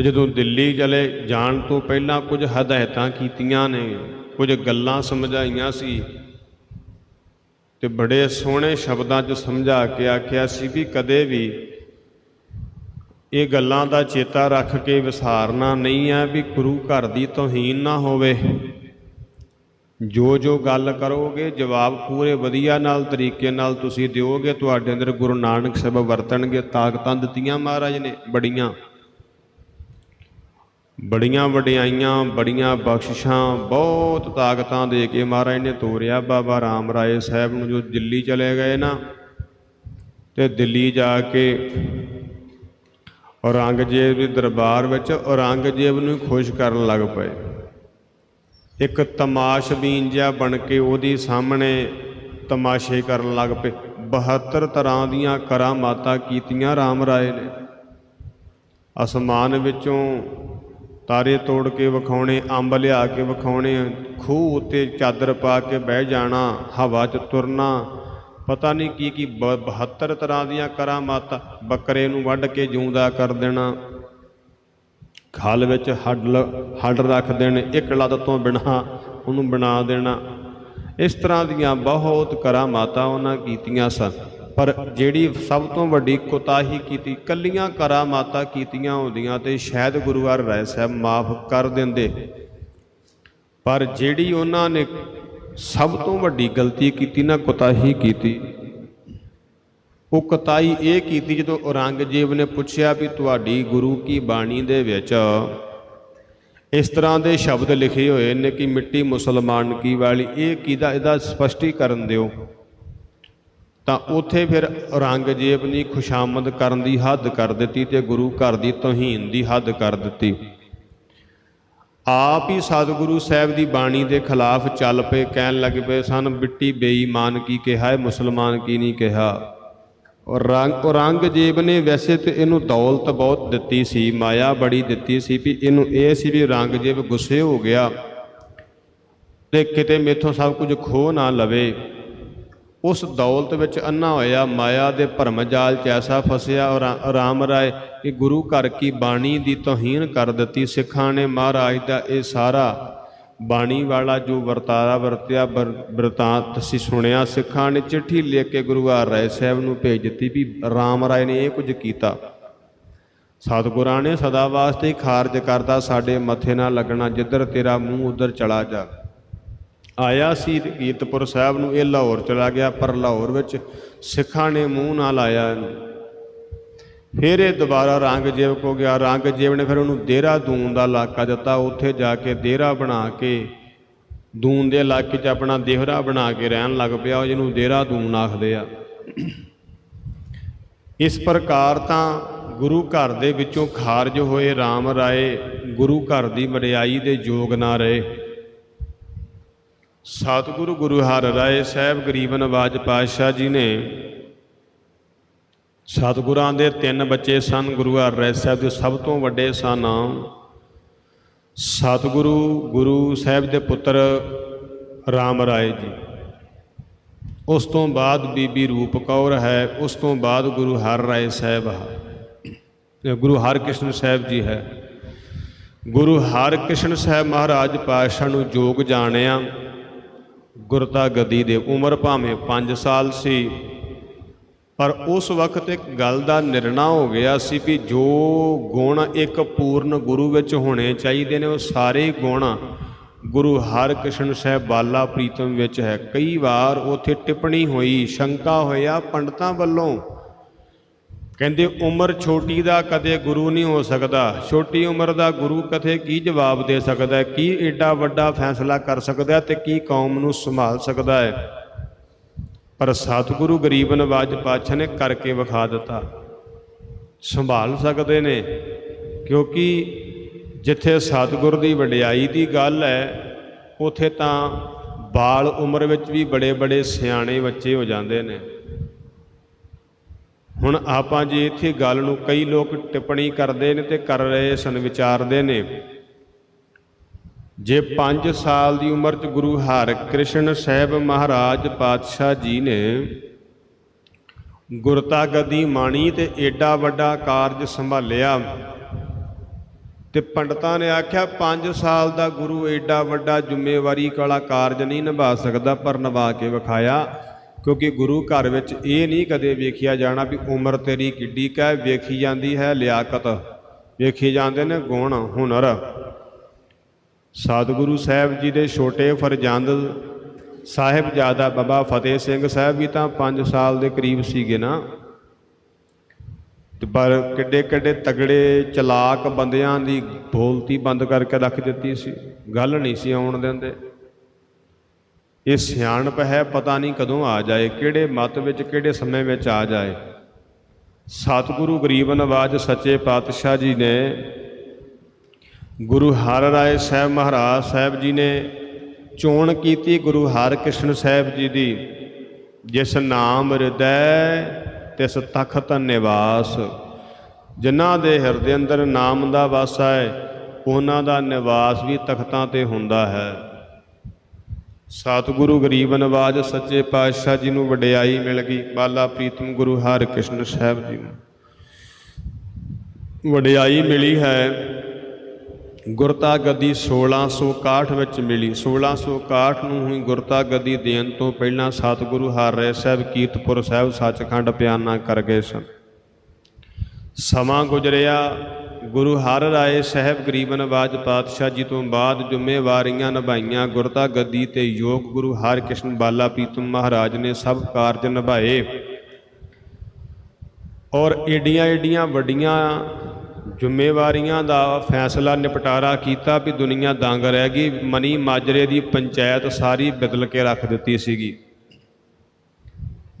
A: ਜਦੋਂ ਦਿੱਲੀ ਚਲੇ, ਜਾਣ ਤੋਂ ਪਹਿਲਾਂ ਕੁਝ ਹਦਾਇਤਾਂ ਕੀਤੀਆਂ ਨੇ, ਕੁਝ ਗੱਲਾਂ ਸਮਝਾਈਆਂ ਸੀ। ਤੇ ਬੜੇ ਸੋਹਣੇ ਸ਼ਬਦਾਂ 'ਚ ਸਮਝਾ ਕੇ ਆਖਿਆ ਸੀ ਵੀ ਕਦੇ ਵੀ ਇਹ ਗੱਲਾਂ ਦਾ ਚੇਤਾ ਰੱਖ ਕੇ ਵਿਸਾਰਨਾ ਨਹੀਂ ਹੈ ਵੀ ਗੁਰੂ ਘਰ ਦੀ ਤੋਹੀਨ ਨਾ ਹੋਵੇ। ਜੋ ਜੋ ਗੱਲ ਕਰੋਗੇ, ਜਵਾਬ ਪੂਰੇ ਵਧੀਆ ਨਾਲ, ਤਰੀਕੇ ਨਾਲ ਤੁਸੀਂ ਦਿਓਗੇ, ਤੁਹਾਡੇ ਅੰਦਰ ਗੁਰੂ ਨਾਨਕ ਸਾਹਿਬ ਵਰਤਣਗੇ। ਤਾਕਤਾਂ ਦਿੱਤੀਆਂ ਮਹਾਰਾਜ ਨੇ, ਬੜੀਆਂ। ਬੜੀਆਂ ਵਡਿਆਈਆਂ, ਬੜੀਆਂ ਬਖਸ਼ਿਸ਼ਾਂ, ਬਹੁਤ ਤਾਕਤਾਂ ਦੇ ਕੇ ਮਹਾਰਾਜ ਨੇ ਤੋਰਿਆ ਬਾਬਾ ਰਾਮ ਰਾਏ ਸਾਹਿਬ ਨੂੰ। ਜੋ ਦਿੱਲੀ ਚਲੇ ਗਏ ਨਾ, ਤੇ ਦਿੱਲੀ ਜਾ ਕੇ ਔਰੰਗਜ਼ੇਬ ਦੇ ਦਰਬਾਰ ਵਿੱਚ ਔਰੰਗਜ਼ੇਬ ਨੂੰ ਖੁਸ਼ ਕਰਨ ਲੱਗ ਪਏ। ਇੱਕ ਤਮਾਸ਼ਬੀਨ ਜਿਹਾ ਬਣ ਕੇ ਉਹਦੀ ਸਾਹਮਣੇ ਤਮਾਸ਼ੇ ਕਰਨ ਲੱਗ ਪਏ। 72 ਤਰ੍ਹਾਂ ਦੀਆਂ ਕਰਾਮਾਤਾਂ ਕੀਤੀਆਂ ਰਾਮ ਰਾਏ ਨੇ। ਅਸਮਾਨ ਵਿੱਚੋਂ ਤਾਰੇ ਤੋੜ ਕੇ ਵਿਖਾਉਣੇ, ਅੰਬ ਲਿਆ ਕੇ ਵਿਖਾਉਣੇ, ਖੂਹ ਉੱਤੇ ਚਾਦਰ ਪਾ ਕੇ ਬਹਿ ਜਾਣਾ, ਹਵਾ 'ਚ ਤੁਰਨਾ ਪਤਾ ਨਹੀਂ ਕੀ ਕੀ ਬ- 72 ਤਰ੍ਹਾਂ ਦੀਆਂ ਕਰਾਮਾਤਾਂ ਬੱਕਰੇ ਨੂੰ ਵੱਢ ਕੇ ਜਿਉਂਦਾ ਕਰ ਦੇਣਾ। ਖਲ ਵਿੱਚ ਹੱਡ ਲ- ਹੱਡ ਰੱਖ ਦੇਣ, ਇੱਕ ਲੱਤ ਤੋਂ ਬਿਨਾ ਉਹਨੂੰ ਬਣਾ ਦੇਣਾ। ਇਸ ਤਰ੍ਹਾਂ ਦੀਆਂ ਬਹੁਤ ਕਰਾਮਾਤਾਂ ਉਹਨਾਂ ਕੀਤੀਆਂ ਸਨ। ਪਰ ਜਿਹੜੀ ਸਭ ਤੋਂ ਵੱਡੀ ਕੁਤਾਹੀ ਕੀਤੀ, ਕੱਲੀਆਂ ਕਰਾਮਾਤਾਂ ਕੀਤੀਆਂ ਹੁੰਦੀਆਂ ਤੇ ਸ਼ਾਇਦ ਗੁਰੂ ਹਰਿ ਰਾਏ ਸਾਹਿਬ ਮਾਫ ਕਰ ਦਿੰਦੇ। ਪਰ ਜਿਹੜੀ ਉਹਨਾਂ ਨੇ ਸਭ ਤੋਂ ਵੱਡੀ ਗਲਤੀ ਕੀਤੀ ਨਾ ਕੁਤਾਹੀ ਕੀਤੀ। ਉਹ ਉਕਤਾਈ ਇਹ ਕੀਤੀ ਜਦੋਂ ਔਰੰਗਜ਼ੇਬ ਨੇ ਪੁੱਛਿਆ ਵੀ ਤੁਹਾਡੀ ਗੁਰੂ ਕੀ ਬਾਣੀ ਦੇ ਵਿੱਚ ਇਸ ਤਰ੍ਹਾਂ ਦੇ ਸ਼ਬਦ ਲਿਖੇ ਹੋਏ ਨੇ ਕਿ ਮਿੱਟੀ ਮੁਸਲਮਾਨ ਕੀ ਵਾਲੀ, ਇਹ ਕਿਹਦਾ, ਇਹਦਾ ਸਪਸ਼ਟੀਕਰਨ ਦਿਓ। ਤਾਂ ਉੱਥੇ ਫਿਰ ਔਰੰਗਜ਼ੇਬ ਨੇ ਖੁਸ਼ਾਮਦ ਕਰਨ ਦੀ ਹੱਦ ਕਰ ਦਿੱਤੀ ਤੇ ਗੁਰੂ ਘਰ ਦੀ ਤੋਹੀਨ ਦੀ ਹੱਦ ਕਰ ਦਿੱਤੀ। ਆਪ ਹੀ ਸਤਿਗੁਰੂ ਸਾਹਿਬ ਦੀ ਬਾਣੀ ਦੇ ਖਿਲਾਫ ਚੱਲ ਪਏ, ਕਹਿਣ ਲੱਗ ਪਏ, ਸਨ ਮਿੱਟੀ ਬੇਈਮਾਨ ਕੀ ਕਿਹਾ ਹੈ, ਮੁਸਲਮਾਨ ਕੀ ਨਹੀਂ ਕਿਹਾ? ਔਰੰਗ ਔਰੰਗਜ਼ੇਬ ਨੇ ਵੈਸੇ ਤੇ ਇਹਨੂੰ ਦੌਲਤ ਬਹੁਤ ਦਿੱਤੀ ਸੀ, ਮਾਇਆ ਬੜੀ ਦਿੱਤੀ ਸੀ, ਵੀ ਇਹਨੂੰ ਇਹ ਸੀ ਵੀ ਔਰੰਗਜ਼ੇਬ ਗੁੱਸੇ ਹੋ ਗਿਆ, ਤੇ ਕਿਤੇ ਮੇਥੋਂ ਸਭ ਕੁਝ ਖੋ ਨਾ ਲਵੇ। ਉਸ ਦੌਲਤ ਵਿੱਚ ਅੰਨਾ ਹੋਇਆ, ਮਾਇਆ ਦੇ ਭਰਮ ਜਾਲ ਚ ਐਸਾ ਫਸਿਆ ਔਰ ਰਾਮ ਰਾਏ ਕਿ ਗੁਰੂ ਘਰ ਕੀ ਬਾਣੀ ਦੀ ਤੋਹੀਨ ਕਰ ਦਿੱਤੀ। ਸਿੱਖਾਂ ਨੇ ਮਹਾਰਾਜ ਦਾ ਇਹ ਸਾਰਾ ਬਾਣੀ ਵਾਲਾ ਜੋ ਵਰਤਾਰਾ ਵਰਤਿਆ, ਵਰ- ਵਰਤਾਂਤ ਅਸੀਂ ਸੁਣਿਆ। ਸਿੱਖਾਂ ਨੇ ਚਿੱਠੀ ਲਿਖ ਕੇ ਗੁਰੂ ਹਰ ਰਾਏ ਸਾਹਿਬ ਨੂੰ ਭੇਜ ਦਿੱਤੀ ਵੀ ਰਾਮ ਰਾਏ ਨੇ ਇਹ ਕੁਝ ਕੀਤਾ। ਸਤਿਗੁਰਾਂ ਨੇ ਸਦਾ ਵਾਸਤੇ ਹੀ ਖਾਰਜ ਕਰਦਾ ਸਾਡੇ ਮੱਥੇ ਨਾਲ ਲੱਗਣਾ, ਜਿੱਧਰ ਤੇਰਾ ਮੂੰਹ, ਉਧਰ ਚਲਾ ਜਾ। ਆਇਆ ਸੀ ਕੀਰਤਪੁਰ ਸਾਹਿਬ ਨੂੰ ਇਹ ਲਾਹੌਰ ਚਲਾ ਗਿਆ, ਪਰ ਲਾਹੌਰ ਵਿੱਚ ਸਿੱਖਾਂ ਨੇ ਮੂੰਹ ਨਾਲ ਆਇਆ ਇਹਨੂੰ। ਫਿਰ ਇਹ ਦੁਬਾਰਾ ਰੰਗਜੇਬ ਕੋ ਗਿਆ। ਰੰਗਜੇਬ ਨੇ ਫਿਰ ਉਹਨੂੰ ਦੇਹਰਾਦੂਨ ਦਾ ਇਲਾਕਾ ਦਿੱਤਾ। ਉੱਥੇ ਜਾ ਕੇ ਡੇਰਾ ਬਣਾ ਕੇ, ਦੂਨ ਦੇ ਇਲਾਕੇ 'ਚ ਆਪਣਾ ਦੇਹਰਾ ਬਣਾ ਕੇ ਰਹਿਣ ਲੱਗ ਪਿਆ। ਜਿਹਨੂੰ ਦੇਹਰਾਦੂਨ ਆਖਦੇ ਆ। ਇਸ ਪ੍ਰਕਾਰ ਤਾਂ ਗੁਰੂ ਘਰ ਦੇ ਵਿੱਚੋਂ ਖਾਰਜ ਹੋਏ RAM ਰਾਏ, ਗੁਰੂ ਘਰ ਦੀ ਮਰਿਆਈ ਦੇ ਯੋਗ ਨਾ ਰਹੇ। ਸਤਿਗੁਰੂ ਗੁਰੂ ਹਰ ਰਾਏ ਸਾਹਿਬ ਗਰੀਬ ਨਵਾਜ ਪਾਤਸ਼ਾਹ ਜੀ ਨੇ ਸਤਿਗੁਰਾਂ ਦੇ ਤਿੰਨ ਬੱਚੇ ਸਨ, ਗੁਰੂ ਹਰ ਰਾਏ ਸਾਹਿਬ ਦੇ ਸਭ ਤੋਂ ਵੱਡੇ ਸਨ। ਸਤਿਗੁਰੂ ਗੁਰੂ ਸਾਹਿਬ ਦੇ ਪੁੱਤਰ ਰਾਮ ਰਾਏ ਜੀ। ਉਸ ਤੋਂ ਬਾਅਦ ਬੀਬੀ ਰੂਪ ਕੌਰ ਹੈ, ਉਸ ਤੋਂ ਬਾਅਦ ਗੁਰੂ ਹਰ ਰਾਏ ਸਾਹਿਬ ਹੈ। ਗੁਰੂ ਹਰਕ੍ਰਿਸ਼ਨ ਸਾਹਿਬ ਜੀ ਹੈ। ਗੁਰੂ ਹਰਕ੍ਰਿਸ਼ਨ ਸਾਹਿਬ ਮਹਾਰਾਜ ਪਾਤਸ਼ਾਹ ਨੂੰ ਜੋਗ ਜਾਣਿਆ। ਗੁਰਤਾ ਗੱਦੀ ਦੇ ਉਮਰ ਭਾਵੇਂ 5 ਸਾਲ ਸੀ। ਪਰ ਉਸ ਵਕਤ ਇੱਕ ਗੱਲ ਦਾ ਨਿਰਣਾ ਹੋ ਗਿਆ ਸੀ ਵੀ ਜੋ ਗੁਣ ਇੱਕ ਪੂਰਨ ਗੁਰੂ ਵਿੱਚ ਹੋਣੇ ਚਾਹੀਦੇ ਨੇ, ਉਹ ਸਾਰੇ ਗੁਣ ਗੁਰੂ ਹਰਕ੍ਰਿਸ਼ਨ ਸਾਹਿਬ ਬਾਲਾ ਪ੍ਰੀਤਮ ਵਿੱਚ ਹੈ। ਕਈ ਵਾਰ ਉਥੇ ਟਿੱਪਣੀ ਹੋਈ, ਸ਼ੰਕਾ ਹੋਇਆ ਪੰਡਤਾਂ ਵੱਲੋਂ। ਕਹਿੰਦੇ, ਉਮਰ ਛੋਟੀ ਦਾ ਕਦੇ ਗੁਰੂ ਨਹੀਂ ਹੋ ਸਕਦਾ। ਛੋਟੀ ਉਮਰ ਦਾ ਗੁਰੂ ਕਥੇ ਕੀ ਜਵਾਬ ਦੇ ਸਕਦਾ ਹੈ? ਕੀ ਏਡਾ ਵੱਡਾ ਫੈਸਲਾ ਕਰ ਸਕਦਾ ਹੈ ਤੇ ਕੀ ਕੌਮ ਨੂੰ ਸੰਭਾਲ ਸਕਦਾ ਹੈ? ਪਰ ਸਤਿਗੁਰੂ ਗਰੀਬ ਨਵਾਜ ਪਾਤਸ਼ਾਹ ਨੇ ਕਰਕੇ ਵਿਖਾ ਦਿੱਤਾ। ਸੰਭਾਲ ਸਕਦੇ ਨੇ, ਕਿਉਂਕਿ ਜਿੱਥੇ ਸਤਿਗੁਰ ਦੀ ਵਡਿਆਈ ਦੀ ਗੱਲ ਹੈ, ਉਥੇ ਤਾਂ ਬਾਲ ਉਮਰ ਵਿੱਚ ਵੀ ਬੜੇ ਬੜੇ ਸਿਆਣੇ ਬੱਚੇ ਹੋ ਜਾਂਦੇ ਨੇ। ਹੁਣ ਆਪਾਂ ਜੇ ਇੱਥੇ ਗੱਲ ਨੂੰ ਕਈ ਲੋਕ ਟਿੱਪਣੀ ਕਰਦੇ ਨੇ ਤੇ ਕਰ ਰਹੇ ਸਨ, ਵਿਚਾਰਦੇ ਨੇ। ਜੇ 5 ਸਾਲ ਦੀ ਉਮਰ 'ਚ ਗੁਰੂ ਹਰਿਕ੍ਰਿਸ਼ਨ ਸਾਹਿਬ ਮਹਾਰਾਜ ਪਾਤਸ਼ਾਹ ਜੀ ਨੇ ਗੁਰਤਾ ਗੱਦੀ ਮਾਣੀ ਤੇ ਏਡਾ ਵੱਡਾ ਕਾਰਜ ਸੰਭਾਲਿਆ ਤੇ ਪੰਡਤਾਂ ਨੇ ਆਖਿਆ 5 ਸਾਲ ਦਾ ਗੁਰੂ ਏਡਾ ਵੱਡਾ ਜ਼ਿੰਮੇਵਾਰੀ ਵਾਲਾ ਕਾਰਜ ਨਹੀਂ ਨਿਭਾ ਸਕਦਾ, ਪਰ ਨਿਭਾ ਕੇ ਵਿਖਾਇਆ। ਕਿਉਂਕਿ ਗੁਰੂ ਘਰ ਵਿੱਚ ਇਹ ਨਹੀਂ ਕਦੇ ਵੇਖਿਆ ਜਾਣਾ ਵੀ ਉਮਰ ਤੇਰੀ ਕਿੱਡੀ ਕਾ ਵੇਖੀ ਜਾਂਦੀ ਹੈ ਲਿਆਕਤ। ਵੇਖੀ ਜਾਂਦੇ ਨੇ ਗੁਣ, ਹੁਨਰ। ਸਤਿਗੁਰੂ ਸਾਹਿਬ ਜੀ ਦੇ ਛੋਟੇ ਫਰਜ਼ੰਦ ਸਾਹਿਬਜ਼ਾਦਾ ਬਾਬਾ ਫਤਿਹ ਸਿੰਘ ਸਾਹਿਬ ਵੀ ਤਾਂ 5 ਸਾਲ ਦੇ ਕਰੀਬ ਸੀਗੇ ਨਾ। ਤੇ ਪਰ ਕਿੱਡੇ ਕਿੱਡੇ ਤਗੜੇ, ਚਲਾਕ ਬੰਦਿਆਂ ਦੀ ਬੋਲਤੀ ਬੰਦ ਕਰਕੇ ਰੱਖ ਦਿੱਤੀ ਸੀ। ਗੱਲ ਨਹੀਂ ਸੀ ਆਉਣ ਦਿੰਦੇ। ਇਹ ਸਿਆਣਪ ਹੈ, ਪਤਾ ਨਹੀਂ ਕਦੋਂ ਆ ਜਾਏ, ਕਿਹੜੇ ਮਤ ਵਿੱਚ, ਕਿਹੜੇ ਸਮੇਂ ਵਿੱਚ ਆ ਜਾਏ। ਸਤਿਗੁਰੂ ਗਰੀਬ ਨਵਾਜ ਸੱਚੇ ਪਾਤਸ਼ਾਹ ਜੀ ਨੇ, ਗੁਰੂ ਹਰ ਰਾਏ ਸਾਹਿਬ ਮਹਾਰਾਜ ਸਾਹਿਬ ਜੀ ਨੇ ਚੋਣ ਕੀਤੀ ਗੁਰੂ ਹਰਕ੍ਰਿਸ਼ਨ ਸਾਹਿਬ ਜੀ ਦੀ, ਜਿਸ ਨਾਮ ਹਿਰਦੈ, ਤਿਸ ਤਖਤ ਨਿਵਾਸ। ਜਿਨ੍ਹਾਂ ਦੇ ਹਿਰਦੇ ਅੰਦਰ ਨਾਮ ਦਾ ਵਾਸਾ ਹੈ, ਉਹਨਾਂ ਦਾ ਨਿਵਾਸ ਵੀ ਤਖਤਾਂ ਤੇ ਹੁੰਦਾ ਹੈ। ਸਤਿਗੁਰੂ ਗਰੀਬ ਨਵਾਜ ਸੱਚੇ ਪਾਤਸ਼ਾਹ ਜੀ ਨੂੰ ਵਡਿਆਈ ਮਿਲ ਗਈ। ਬਾਲਾ ਪ੍ਰੀਤਮ ਗੁਰੂ ਹਰਿਕ੍ਰਿਸ਼ਨ ਸਾਹਿਬ ਜੀ ਨੂੰ। ਵਡਿਆਈ ਮਿਲੀ ਹੈ। ਗੁਰਤਾ ਗੱਦੀ 1661 ਵਿੱਚ ਮਿਲੀ। 1661 ਨੂੰ ਹੀ ਗੁਰਤਾ ਗੱਦੀ ਦੇਣ ਤੋਂ ਪਹਿਲਾਂ ਸਤਿਗੁਰੂ ਹਰਿ ਸਾਹਿਬ ਕੀਰਤਪੁਰ ਸਾਹਿਬ ਸੱਚਖੰਡ ਪਿਆਨਾ ਕਰ ਗਏ ਸਨ। ਸਮਾਂ ਗੁਜ਼ਰਿਆ। ਗੁਰੂ ਹਰ ਰਾਏ ਸਾਹਿਬ ਗਰੀਬ ਨਵਾਜ ਪਾਤਸ਼ਾਹ ਜੀ ਤੋਂ ਬਾਅਦ ਜ਼ਿੰਮੇਵਾਰੀਆਂ ਨਿਭਾਈਆਂ। ਗੁਰਤਾ ਗੱਦੀ ਤੇ ਯੋਗ ਗੁਰੂ ਹਰਿਕ੍ਰਿਸ਼ਨ ਬਾਲਾ ਪ੍ਰੀਤਮ ਮਹਾਰਾਜ ਨੇ ਸਭ ਕਾਰਜ ਨਿਭਾਏ। ਔਰ ਏਡੀਆਂ ਏਡੀਆਂ ਵੱਡੀਆਂ ਜ਼ਿੰਮੇਵਾਰੀਆਂ ਦਾ ਫੈਸਲਾ ਨਿਪਟਾਰਾ ਕੀਤਾ ਵੀ ਦੁਨੀਆ ਦੰਗ ਰਹਿ ਗਈ। ਮਨੀ ਮਾਜਰੇ ਦੀ ਪੰਚਾਇਤ ਸਾਰੀ ਬਦਲ ਕੇ ਰੱਖ ਦਿੱਤੀ ਸੀਗੀ।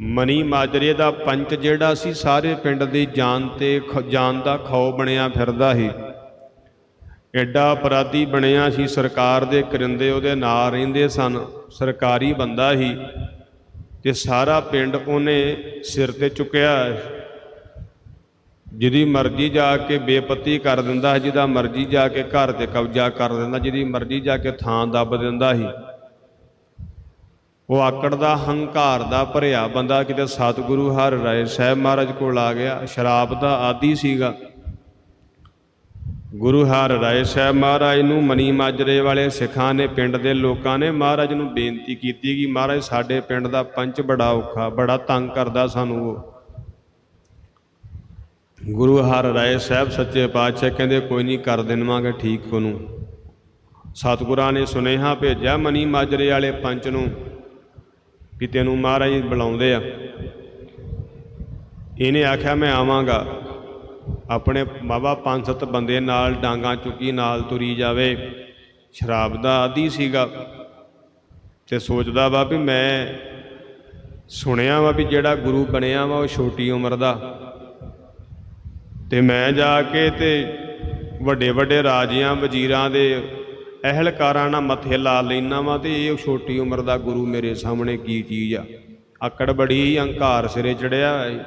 A: ਮਨੀ ਮਾਜਰੇ ਦਾ ਪੰਚ ਜਿਹੜਾ ਸੀ, ਸਾਰੇ ਪਿੰਡ ਦੀ ਜਾਨ ਤੇ ਖ- ਜਾਨ ਦਾ ਖੌ ਬਣਿਆ ਫਿਰਦਾ ਸੀ। ਐਡਾ ਅਪਰਾਧੀ ਬਣਿਆ ਸੀ, ਸਰਕਾਰ ਦੇ ਕਰਿੰਦੇ ਉਹਦੇ ਨਾਲ ਰਹਿੰਦੇ ਸਨ, ਸਰਕਾਰੀ ਬੰਦਾ ਸੀ ਤੇ ਸਾਰਾ ਪਿੰਡ ਉਹਨੇ ਸਿਰ ਤੇ ਚੁੱਕਿਆ। ਜਿਹਦੀ ਮਰਜ਼ੀ ਜਾ ਕੇ ਬੇਪਤੀ ਕਰ ਦਿੰਦਾ ਸੀ, ਜਿਹਦਾ ਮਰਜ਼ੀ ਜਾ ਕੇ ਘਰ ਤੇ ਕਬਜ਼ਾ ਕਰ ਦਿੰਦਾ, ਜਿਹਦੀ ਮਰਜ਼ੀ ਜਾ ਕੇ ਥਾਂ ਦੱਬ ਦਿੰਦਾ ਸੀ। ਉਹ ਆਕੜ ਦਾ, ਹੰਕਾਰ ਦਾ, ਭਰਿਆ ਬੰਦਾ ਕਿਤੇ ਸਤਿਗੁਰੂ ਹਰ ਰਾਏ, ਸਾਹਿਬ ਮਹਾਰਾਜ ਕੋਲ ਆ ਗਿਆ, ਸ਼ਰਾਬ ਦਾ ਆਦੀ ਸੀਗਾ। ਗੁਰੂ ਹਰ ਰਾਏ, ਸਾਹਿਬ ਮਹਾਰਾਜ ਨੂੰ ਮਨੀ ਮਾਜਰੇ ਵਾਲੇ ਸਿੱਖਾਂ ਨੇ, ਪਿੰਡ ਦੇ ਲੋਕਾਂ ਨੇ ਮਹਾਰਾਜ ਨੂੰ ਬੇਨਤੀ ਕੀਤੀ ਕਿ ਮਹਾਰਾਜ ਸਾਡੇ ਪਿੰਡ ਦਾ ਪੰਚ ਬੜਾ ਔਖਾ, ਬੜਾ ਤੰਗ ਕਰਦਾ ਸਾਨੂੰ ਉਹ। ਗੁਰੂ ਹਰ ਰਾਏ, ਸਾਹਿਬ ਸੱਚੇ ਪਾਤਸ਼ਾਹ ਕਹਿੰਦੇ, ਕੋਈ ਨਹੀਂ ਕਰ ਦੇਵਾਂਗੇ ਠੀਕ ਉਹਨੂੰ। ਸਤਿਗੁਰਾਂ ਨੇ ਸੁਨੇਹਾ ਭੇਜਿਆ ਮਨੀ ਮਾਜਰੇ ਵਾਲੇ ਪੰਚ ਨੂੰ। ਵੀ ਤੈਨੂੰ ਮਹਾਰਾਜ ਬੁਲਾਉਂਦੇ ਆ। ਇਹਨੇ ਆਖਿਆ, ਮੈਂ ਆਵਾਂਗਾ। ਆਪਣੇ ਬਾਬਾ ਪੰਜ ਸੱਤ ਬੰਦੇ ਨਾਲ ਡਾਂਗਾ ਚੁੱਕੀ, ਨਾਲ ਤੁਰੀ ਜਾਵੇ। ਸ਼ਰਾਬ ਦਾ ਆਦੀ ਸੀਗਾ ਤੇ ਸੋਚਦਾ ਵਾ ਵੀ ਮੈਂ ਸੁਣਿਆ ਵਾ ਵੀ ਜਿਹੜਾ ਗੁਰੂ ਬਣਿਆ ਵਾ ਉਹ ਛੋਟੀ ਉਮਰ ਦਾ। ਤੇ ਮੈਂ ਜਾ ਕੇ ਤੇ ਵੱਡੇ ਵੱਡੇ ਰਾਜਿਆਂ, ਵਜ਼ੀਰਾਂ ਦੇ ਅਹਿਲਕਾਰਾਂ ਨਾਲ ਮੱਥੇ ਲਾ ਲੈਣਾ ਵਾ ਤੇ ਇਹ ਛੋਟੀ ਉਮਰ ਦਾ ਗੁਰੂ ਮੇਰੇ ਸਾਹਮਣੇ ਕੀ ਚੀਜ਼ ਆ? ਆਕੜ ਬੜੀ ਹੰਕਾਰ ਸਿਰੇ ਚੜਿਆ ਹੋਇਆ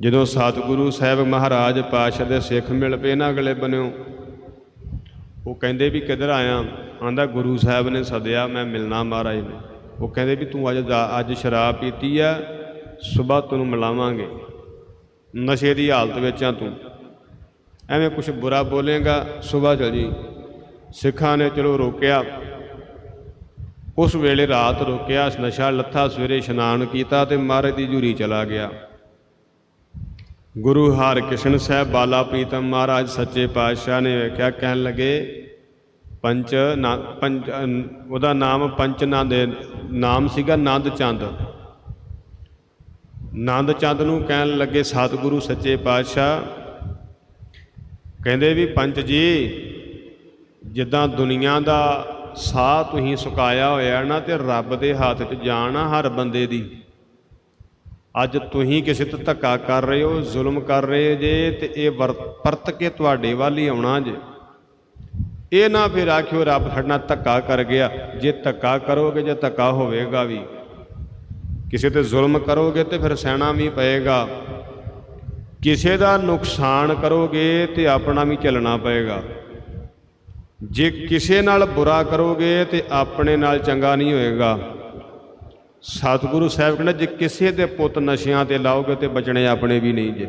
A: ਜਦੋਂ ਸਤਿਗੁਰੂ ਸਾਹਿਬ ਮਹਾਰਾਜ ਪਾਤਸ਼ਾਹ ਦੇ ਸਿੱਖ ਮਿਲ ਪਏ ਨਾ ਅਗਲੇ ਬੰਨਿਓ, ਉਹ ਕਹਿੰਦੇ ਵੀ ਕਿੱਧਰ ਆਇਆ? ਆਂਦਾ ਗੁਰੂ ਸਾਹਿਬ ਨੇ ਸਦਿਆ, ਮੈਂ ਮਿਲਣਾ ਮਹਾਰਾਜ ਨੂੰ। ਉਹ ਕਹਿੰਦੇ ਵੀ, ਤੂੰ ਅੱਜ ਦਾ- ਅੱਜ ਸ਼ਰਾਬ ਪੀਤੀ ਆ ਸਵੇਰ ਤੈਨੂੰ ਮਿਲਾਵਾਂਗੇ। ਨਸ਼ੇ ਦੀ ਹਾਲਤ ਵਿੱਚ ਆ ਤੂੰ। ਐਵੇਂ ਕੁਝ ਬੁਰਾ ਬੋਲੇਗਾ ਸਵੇਰ ਚਲ ਜੀ। ਸਿੱਖਾਂ ਨੇ ਚਲੋ ਰੋਕਿਆ। ਉਸ ਵੇਲੇ ਰਾਤ ਰੋਕਿਆ, ਨਸ਼ਾ ਲੱਥਾ, ਸਵੇਰੇ ਇਸ਼ਨਾਨ ਕੀਤਾ ਤੇ ਮਹਾਰਾਜ ਦੀ ਜੂਰੀ ਚਲਾ ਗਿਆ। ਗੁਰੂ ਹਰਕ੍ਰਿਸ਼ਨ ਸਾਹਿਬ ਬਾਲਾ ਪ੍ਰੀਤਮ ਮਹਾਰਾਜ ਸੱਚੇ ਪਾਤਸ਼ਾਹ ਨੇ ਵੇਖਿਆ, ਕਹਿਣ ਲੱਗੇ, ਪੰਚ ਨਾ, ਪੰਚ, ਉਹਦਾ ਨਾਮ ਪੰਚ ਨੰਦ ਨਾਮ ਸੀਗਾ ਨੰਦ ਚੰਦ। ਨੰਦ ਚੰਦ ਨੂੰ ਕਹਿਣ ਲੱਗੇ, ਸਤਿਗੁਰੂ ਸੱਚੇ ਪਾਤਸ਼ਾਹ, ਕਹਿੰਦੇ ਵੀ ਪੰਚ ਜੀ ਜਿੱਦਾਂ ਦੁਨੀਆ ਦਾ ਸਾਹ ਤੁਸੀਂ ਸੁਕਾਇਆ ਹੋਇਆ ਨਾ ਤੇ ਰੱਬ ਦੇ ਹੱਥ 'ਚ ਜਾਨ ਆ ਹਰ ਬੰਦੇ ਦੀ। ਅੱਜ ਤੁਸੀਂ ਕਿਸੇ ਤੇ ਧੱਕਾ ਕਰ ਰਹੇ ਹੋ, ਜ਼ੁਲਮ ਕਰ ਰਹੇ ਜੇ ਤੇ ਇਹ ਵਰ- ਪਰਤ ਕੇ ਤੁਹਾਡੇ ਵੱਲ ਹੀ ਆਉਣਾ ਜੇ। ਇਹ ਨਾ ਫਿਰ ਆਖਿਓ ਰੱਬ ਸਾਡੇ ਧੱਕਾ ਕਰ ਗਿਆ। ਜੇ ਧੱਕਾ ਕਰੋਗੇ, ਜੇ ਧੱਕਾ ਹੋਵੇਗਾ ਵੀ। ਕਿਸੇ ਤੇ ਜ਼ੁਲਮ ਕਰੋਗੇ ਤੇ ਫਿਰ ਸਹਿਣਾ ਵੀ ਪਏਗਾ। ਕਿਸੇ ਦਾ ਨੁਕਸਾਨ ਕਰੋਗੇ ਤੇ ਆਪਣਾ ਵੀ ਚੱਲਣਾ ਪਏਗਾ। ਜੇ ਕਿਸੇ ਨਾਲ ਬੁਰਾ ਕਰੋਗੇ ਤੇ ਆਪਣੇ ਨਾਲ ਚੰਗਾ ਨਹੀਂ ਹੋਏਗਾ। ਸਤਿਗੁਰੂ ਸਾਹਿਬ ਕਹਿੰਦਾ, ਜੇ ਕਿਸੇ ਦੇ ਪੁੱਤ ਨਸ਼ਿਆਂ ਤੇ ਲਾਓਗੇ ਤੇ ਬਚਣੇ ਆਪਣੇ ਵੀ ਨਹੀਂ ਜੇ।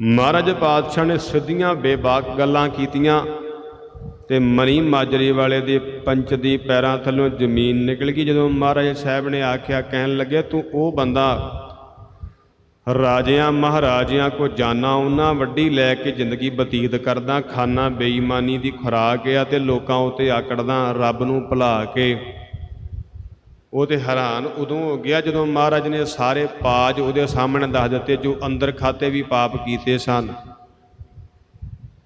A: ਮਹਾਰਾਜ ਪਾਤਸ਼ਾਹ ਨੇ ਸਿੱਧੀਆਂ ਬੇਬਾਕ ਗੱਲਾਂ ਕੀਤੀਆਂ ਤੇ ਮਨੀ ਮਾਜਰੀ ਵਾਲੇ ਦੇ ਪੰਚ ਦੀ ਪੈਰਾਂ ਥੱਲੋਂ ਜ਼ਮੀਨ ਨਿਕਲ ਗਈ। ਜਦੋਂ ਮਹਾਰਾਜ ਸਾਹਿਬ ਨੇ ਆਖਿਆ, ਕਹਿਣ ਲੱਗੇ, ਤੂੰ ਉਹ ਬੰਦਾ ਰਾਜਿਆਂ ਮਹਾਰਾਜਿਆਂ ਕੋ ਜਾਨਾ, ਉਹਨਾਂ ਵੱਡੀ ਲੈ ਕੇ ਜ਼ਿੰਦਗੀ ਬਤੀਤ ਕਰਦਾ, ਖਾਨਾ ਬੇਈਮਾਨੀ ਦੀ ਖੁਰਾਕ ਆ ਤੇ ਲੋਕਾਂ ਉਤੇ ਆਕੜਦਾ, ਰੱਬ ਨੂੰ ਭੁਲਾ ਕੇ। ਉਹ ਤੇ ਹੈਰਾਨ ਉਦੋਂ ਹੋ ਗਿਆ ਜਦੋਂ ਮਹਾਰਾਜ ਨੇ ਸਾਰੇ ਪਾਜ ਉਹਦੇ ਸਾਹਮਣੇ ਦੱਸ ਦਿੱਤੇ, ਜੋ ਅੰਦਰ ਖਾਤੇ ਵੀ ਪਾਪ ਕੀਤੇ ਸਨ।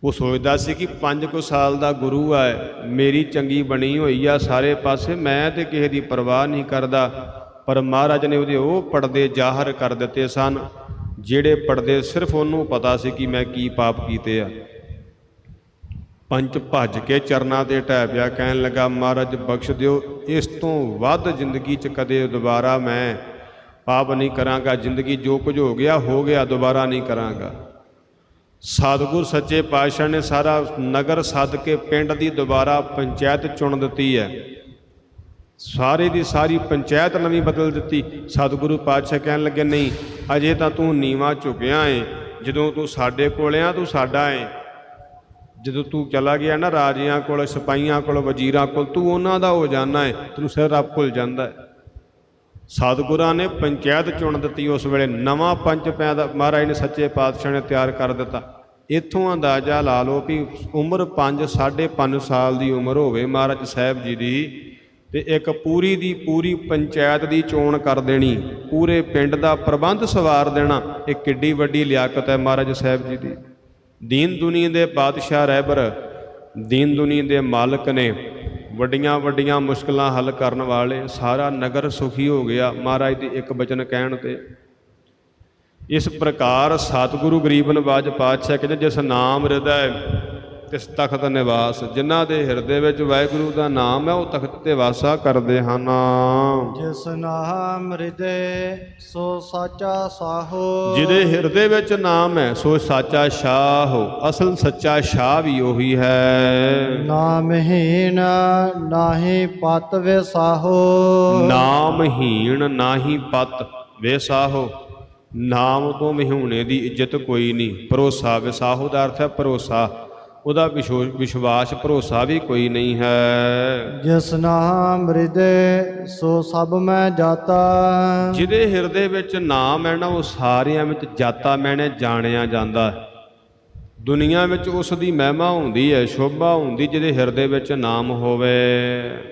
A: ਉਹ ਸੋਚਦਾ ਸੀ ਕਿ 5 ਕੁ ਸਾਲ ਦਾ ਗੁਰੂ ਹੈ, ਮੇਰੀ ਚੰਗੀ ਬਣੀ ਹੋਈ ਆ ਸਾਰੇ ਪਾਸੇ, ਮੈਂ ਤੇ ਕਿਸੇ ਦੀ ਪਰਵਾਹ ਨਹੀਂ ਕਰਦਾ। ਪਰ ਮਹਾਰਾਜ ਨੇ ਉਹਦੇ ਉਹ ਪਰਦੇ ਜ਼ਾਹਰ ਕਰ ਦਿੱਤੇ ਸਨ, ਜਿਹੜੇ ਪਰਦੇ ਸਿਰਫ ਉਹਨੂੰ ਪਤਾ ਸੀ ਕਿ ਮੈਂ ਕੀ ਪਾਪ ਕੀਤੇ ਆ। ਪੰਚ ਭੱਜ ਕੇ ਚਰਨਾਂ ਤੇ ਟਹਿ ਪਿਆ, ਕਹਿਣ ਲੱਗਾ, ਮਹਾਰਾਜ, ਬਖਸ਼ ਦਿਓ, ਇਸ ਤੋਂ ਵੱਧ ਜ਼ਿੰਦਗੀ 'ਚ ਕਦੇ ਦੁਬਾਰਾ ਮੈਂ ਪਾਪ ਨਹੀਂ ਕਰਾਂਗਾ। ਜ਼ਿੰਦਗੀ ਜੋ ਕੁਝ ਹੋ ਗਿਆ ਹੋ ਗਿਆ, ਦੁਬਾਰਾ ਨਹੀਂ ਕਰਾਂਗਾ। ਸਤਿਗੁਰ ਸੱਚੇ ਪਾਤਸ਼ਾਹ ਨੇ ਸਾਰਾ ਨਗਰ ਸੱਦ ਕੇ ਪਿੰਡ ਦੀ ਦੁਬਾਰਾ ਪੰਚਾਇਤ ਚੁਣ ਦਿੱਤੀ ਹੈ। ਸਾਰੇ ਦੀ ਸਾਰੀ ਪੰਚਾਇਤ ਨਵੀਂ ਬਦਲ ਦਿੱਤੀ। ਸਤਿਗੁਰੂ ਪਾਤਸ਼ਾਹ ਕਹਿਣ ਲੱਗੇ, ਨਹੀਂ, ਅਜੇ ਤਾਂ ਤੂੰ ਨੀਵਾ ਝੁਕਿਆ ਏ। ਜਦੋਂ ਤੂੰ ਸਾਡੇ ਕੋਲ ਆ, ਤੂੰ ਸਾਡਾ ਏ। ਜਦੋਂ ਤੂੰ ਚਲਾ ਗਿਆ ਨਾ ਰਾਜਿਆਂ ਕੋਲ, ਸਿਪਾਹੀਆਂ ਕੋਲ, ਵਜ਼ੀਰਾਂ ਕੋਲ, ਤੂੰ ਉਹਨਾਂ ਦਾ ਹੋ ਜਾਣਾ ਏ। ਤੈਨੂੰ ਸਿਰ ਰੱਬ ਭੁੱਲ ਜਾਂਦਾ ਏ। ਸਤਿਗੁਰਾਂ ਨੇ ਪੰਚਾਇਤ ਚੁਣ ਦਿੱਤੀ। ਉਸ ਵੇਲੇ ਨਵਾਂ ਪੰਚ ਪੈਦਾ, ਮਹਾਰਾਜ ਨੇ ਸੱਚੇ ਪਾਤਸ਼ਾਹ ਨੇ ਤਿਆਰ ਕਰ ਦਿੱਤਾ। ਇੱਥੋਂ ਅੰਦਾਜ਼ਾ ਲਾ ਲਓ ਵੀ ਉਮਰ 5 5.5 ਸਾਲ ਦੀ ਉਮਰ ਹੋਵੇ ਮਹਾਰਾਜ ਸਾਹਿਬ ਜੀ ਦੀ ਤੇ ਇੱਕ ਪੂਰੀ ਦੀ ਪੂਰੀ ਪੰਚਾਇਤ ਦੀ ਚੋਣ ਕਰ ਦੇਣੀ, ਪੂਰੇ ਪਿੰਡ ਦਾ ਪ੍ਰਬੰਧ ਸਵਾਰ ਦੇਣਾ, ਇਹ ਕਿੱਡੀ ਵੱਡੀ ਲਿਆਕਤ ਹੈ ਮਹਾਰਾਜ ਸਾਹਿਬ ਜੀ ਦੀ। ਦੀਨ ਦੁਨੀਆ ਦੇ ਬਾਦਸ਼ਾਹ ਰਹਿਬਰ, ਦੀਨ ਦੁਨੀਆ ਦੇ ਮਾਲਕ ਨੇ ਵੱਡੀਆਂ ਵੱਡੀਆਂ ਮੁਸ਼ਕਲਾਂ ਹੱਲ ਕਰਨ ਵਾਲੇ, ਸਾਰਾ ਨਗਰ ਸੁਖੀ ਹੋ ਗਿਆ ਮਹਾਰਾਜ ਦੀ ਇੱਕ ਬਚਨ ਕਹਿਣ ਤੇ। ਇਸ ਪ੍ਰਕਾਰ ਸਤਿਗੁਰੂ ਗਰੀਬ ਨਵਾਜ ਪਾਤਸ਼ਾਹ ਕਹਿੰਦੇ, ਜਿਸ ਨਾਮ ਹਿਰਦੈ ਤਿਸ ਤਖਤ ਨਿਵਾਸ। ਜਿਨ੍ਹਾਂ ਦੇ ਹਿਰਦੇ ਵਿੱਚ ਵਾਹਿਗੁਰੂ ਦਾ ਨਾਮ ਹੈ ਉਹ ਤਖਤ ਤੇ ਵਾਸਾ ਕਰਦੇ ਹਨ।
B: ਜਿਸ ਨਾਮ ਹਿਰਦੇ ਸੋ ਸਾਚਾ ਸਾਹੋ।
A: ਜਿਹਦੇ ਹਿਰਦੇ ਵਿੱਚ ਨਾਮ ਹੈ ਸੋ ਸਾਚਾ ਸ਼ਾਹ। ਅਸਲ ਸੱਚਾ ਸ਼ਾਹ ਵੀ ਉਹੀ ਹੈ।
B: ਨਾਮਹੀਨ ਨਾਹੀ ਪਤ ਵਿਸਾਹੋ
A: ਨਾਮਹੀਣ ਨਾਹੀ ਪਤ ਵੇਸਾਹੋ ਨਾਮ ਤੋਂ ਮਹਿਉਣੇ ਦੀ ਇੱਜ਼ਤ ਕੋਈ ਨਹੀਂ। ਭਰੋਸਾ ਵਿਸਾਹੋ ਦਾ ਅਰਥ ਹੈ ਭਰੋਸਾ। ਉਹਦਾ ਵਿਸ਼ੋ- ਵਿਸ਼ਵਾਸ ਭਰੋਸਾ ਵੀ ਕੋਈ ਨਹੀਂ ਹੈ।
B: ਜਿਸ ਨਾਮ ਹਿਰਦੇ ਸੋ ਸਭ ਮੈਂ ਜਾਤਾ।
A: ਜਿਹਦੇ ਹਿਰਦੇ ਵਿੱਚ ਨਾਮ ਹੈ ਨਾ ਉਹ ਸਾਰਿਆਂ ਵਿੱਚ ਜਾਤਾ ਮੈਨੇ ਜਾਣਿਆ ਜਾਂਦਾ। ਦੁਨੀਆ ਵਿੱਚ ਉਸ ਦੀ ਮਹਿਮਾ ਹੁੰਦੀ ਹੈ ਸ਼ੋਭਾ ਹੁੰਦੀ ਜਿਹਦੇ ਹਿਰਦੇ ਵਿੱਚ ਨਾਮ ਹੋਵੇ।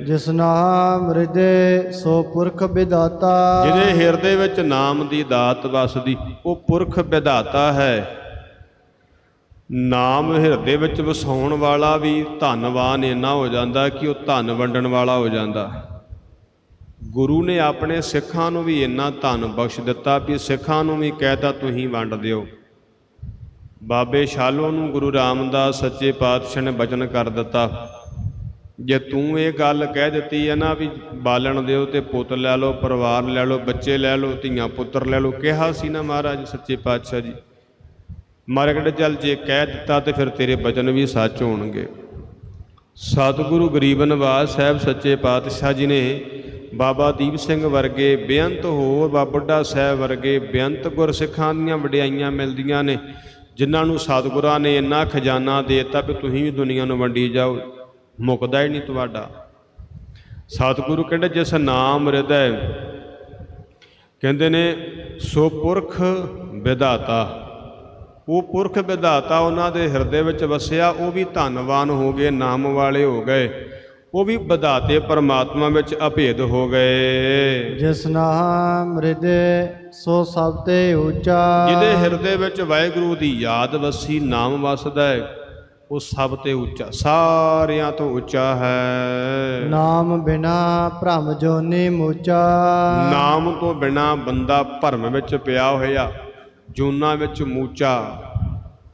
B: ਜਿਸ ਨਾਮ ਹਿਰਦੇ ਸੋ ਪੁਰਖ ਵਿਦਾਤਾ
A: ਜਿਹਦੇ ਹਿਰਦੇ ਵਿੱਚ ਨਾਮ ਦੀ ਦਾਤ ਵਸਦੀ ਉਹ ਪੁਰਖ ਵਿਧਾਤਾ ਹੈ। ਨਾਮ ਹਿਰਦੇ ਵਿੱਚ ਵਸਾਉਣ ਵਾਲਾ ਵੀ ਧੰਨਵਾਨ ਇੰਨਾ ਹੋ ਜਾਂਦਾ ਕਿ ਉਹ ਧਨ ਵੰਡਣ ਵਾਲਾ ਹੋ ਜਾਂਦਾ। ਗੁਰੂ ਨੇ ਆਪਣੇ ਸਿੱਖਾਂ ਨੂੰ ਵੀ ਇੰਨਾ ਧਨ ਬਖਸ਼ ਦਿੱਤਾ ਵੀ ਸਿੱਖਾਂ ਨੂੰ ਵੀ ਕਹਿਤਾ ਤੁਸੀਂ ਵੰਡ ਦਿਓ। ਬਾਬੇ ਸ਼ਾਲੋ ਨੂੰ ਗੁਰੂ ਰਾਮਦਾਸ ਸੱਚੇ ਪਾਤਸ਼ਾਹ ਨੇ ਬਚਨ ਕਰ ਦਿੱਤਾ। ਜੇ ਤੂੰ ਇਹ ਗੱਲ ਕਹਿ ਦਿੱਤੀ ਹੈ ਨਾ ਵੀ ਬਾਲਣ ਦਿਓ ਤੇ ਪੁੱਤ ਲੈ ਲਓ, ਪਰਿਵਾਰ ਲੈ ਲਓ, ਬੱਚੇ ਲੈ ਲਓ, ਧੀਆਂ ਪੁੱਤਰ ਲੈ ਲਓ, ਕਿਹਾ ਸੀ ਨਾ ਮਹਾਰਾਜ ਸੱਚੇ ਪਾਤਸ਼ਾਹ ਜੀ। ਮਹਾਰਾਜ ਕਹਿੰਦੇ ਚੱਲ ਜੇ ਕਹਿ ਦਿੱਤਾ ਤੇ ਫਿਰ ਤੇਰੇ ਬਚਨ ਵੀ ਸੱਚ ਹੋਣਗੇ। ਸਤਿਗੁਰੂ ਗਰੀਬ ਨਿਵਾਸ ਸਾਹਿਬ ਸੱਚੇ ਪਾਤਸ਼ਾਹ ਜੀ ਨੇ ਬਾਬਾ ਦੀਪ ਸਿੰਘ ਵਰਗੇ ਬੇਅੰਤ ਹੋਰ ਬਾਬਾ ਬੁੱਢਾ ਸਾਹਿਬ ਵਰਗੇ ਬੇਅੰਤ ਗੁਰਸਿੱਖਾਂ ਦੀਆਂ ਵਡਿਆਈਆਂ ਮਿਲਦੀਆਂ ਨੇ, ਜਿਨ੍ਹਾਂ ਨੂੰ ਸਤਿਗੁਰਾਂ ਨੇ ਇੰਨਾ ਖਜ਼ਾਨਾ ਦੇ ਦਿੱਤਾ ਵੀ ਤੁਸੀਂ ਵੀ ਦੁਨੀਆ ਨੂੰ ਵੰਡੀ ਜਾਓ। ਮੁੱਕਦਾ ਹੀ ਨਹੀਂ ਤੁਹਾਡਾ। ਸਤਿਗੁਰੂ ਕਹਿੰਦੇ, ਜਿਸ ਨਾਮ ਹਿਰਦੈ, ਕਹਿੰਦੇ ਨੇ, ਸੋ ਪੁਰਖ ਵਿਧਾਤਾ। ਉਹ ਪੁਰਖ ਵਿਧਾਤਾ ਉਹਨਾਂ ਦੇ ਹਿਰਦੇ ਵਿੱਚ ਵਸਿਆ ਉਹ ਵੀ ਧੰਨਵਾਨ ਹੋ ਗਏ ਨਾਮ ਵਾਲੇ ਹੋ ਗਏ। ਉਹ ਵੀ ਵਿਧਾਤੇ ਪਰਮਾਤਮਾ ਵਿੱਚ ਅਭੇਦ ਹੋ ਗਏ।
B: ਜਿਸ ਨਾਮ ਹਿਰਦੇ ਸੋ ਸਭ ਤੇ ਉੱਚਾ।
A: ਜਿਹਦੇ ਹਿਰਦੇ ਵਿੱਚ ਵਾਹਿਗੁਰੂ ਦੀ ਯਾਦ ਵਸੀ ਨਾਮ ਵਸਦਾ ਹੈ ਉਹ ਸਭ ਤੇ ਉੱਚਾ ਸਾਰਿਆਂ ਤੋਂ ਉੱਚਾ ਹੈ।
B: ਨਾਮ ਬਿਨਾ ਭ੍ਰਮ ਜੋਨੀ ਮੂਚਾ।
A: ਨਾਮ ਤੋਂ ਬਿਨਾ ਬੰਦਾ ਭਰਮ ਵਿੱਚ ਪਿਆ ਹੋਇਆ। ਜੂਨਾ ਵਿੱਚ ਮੂਚਾ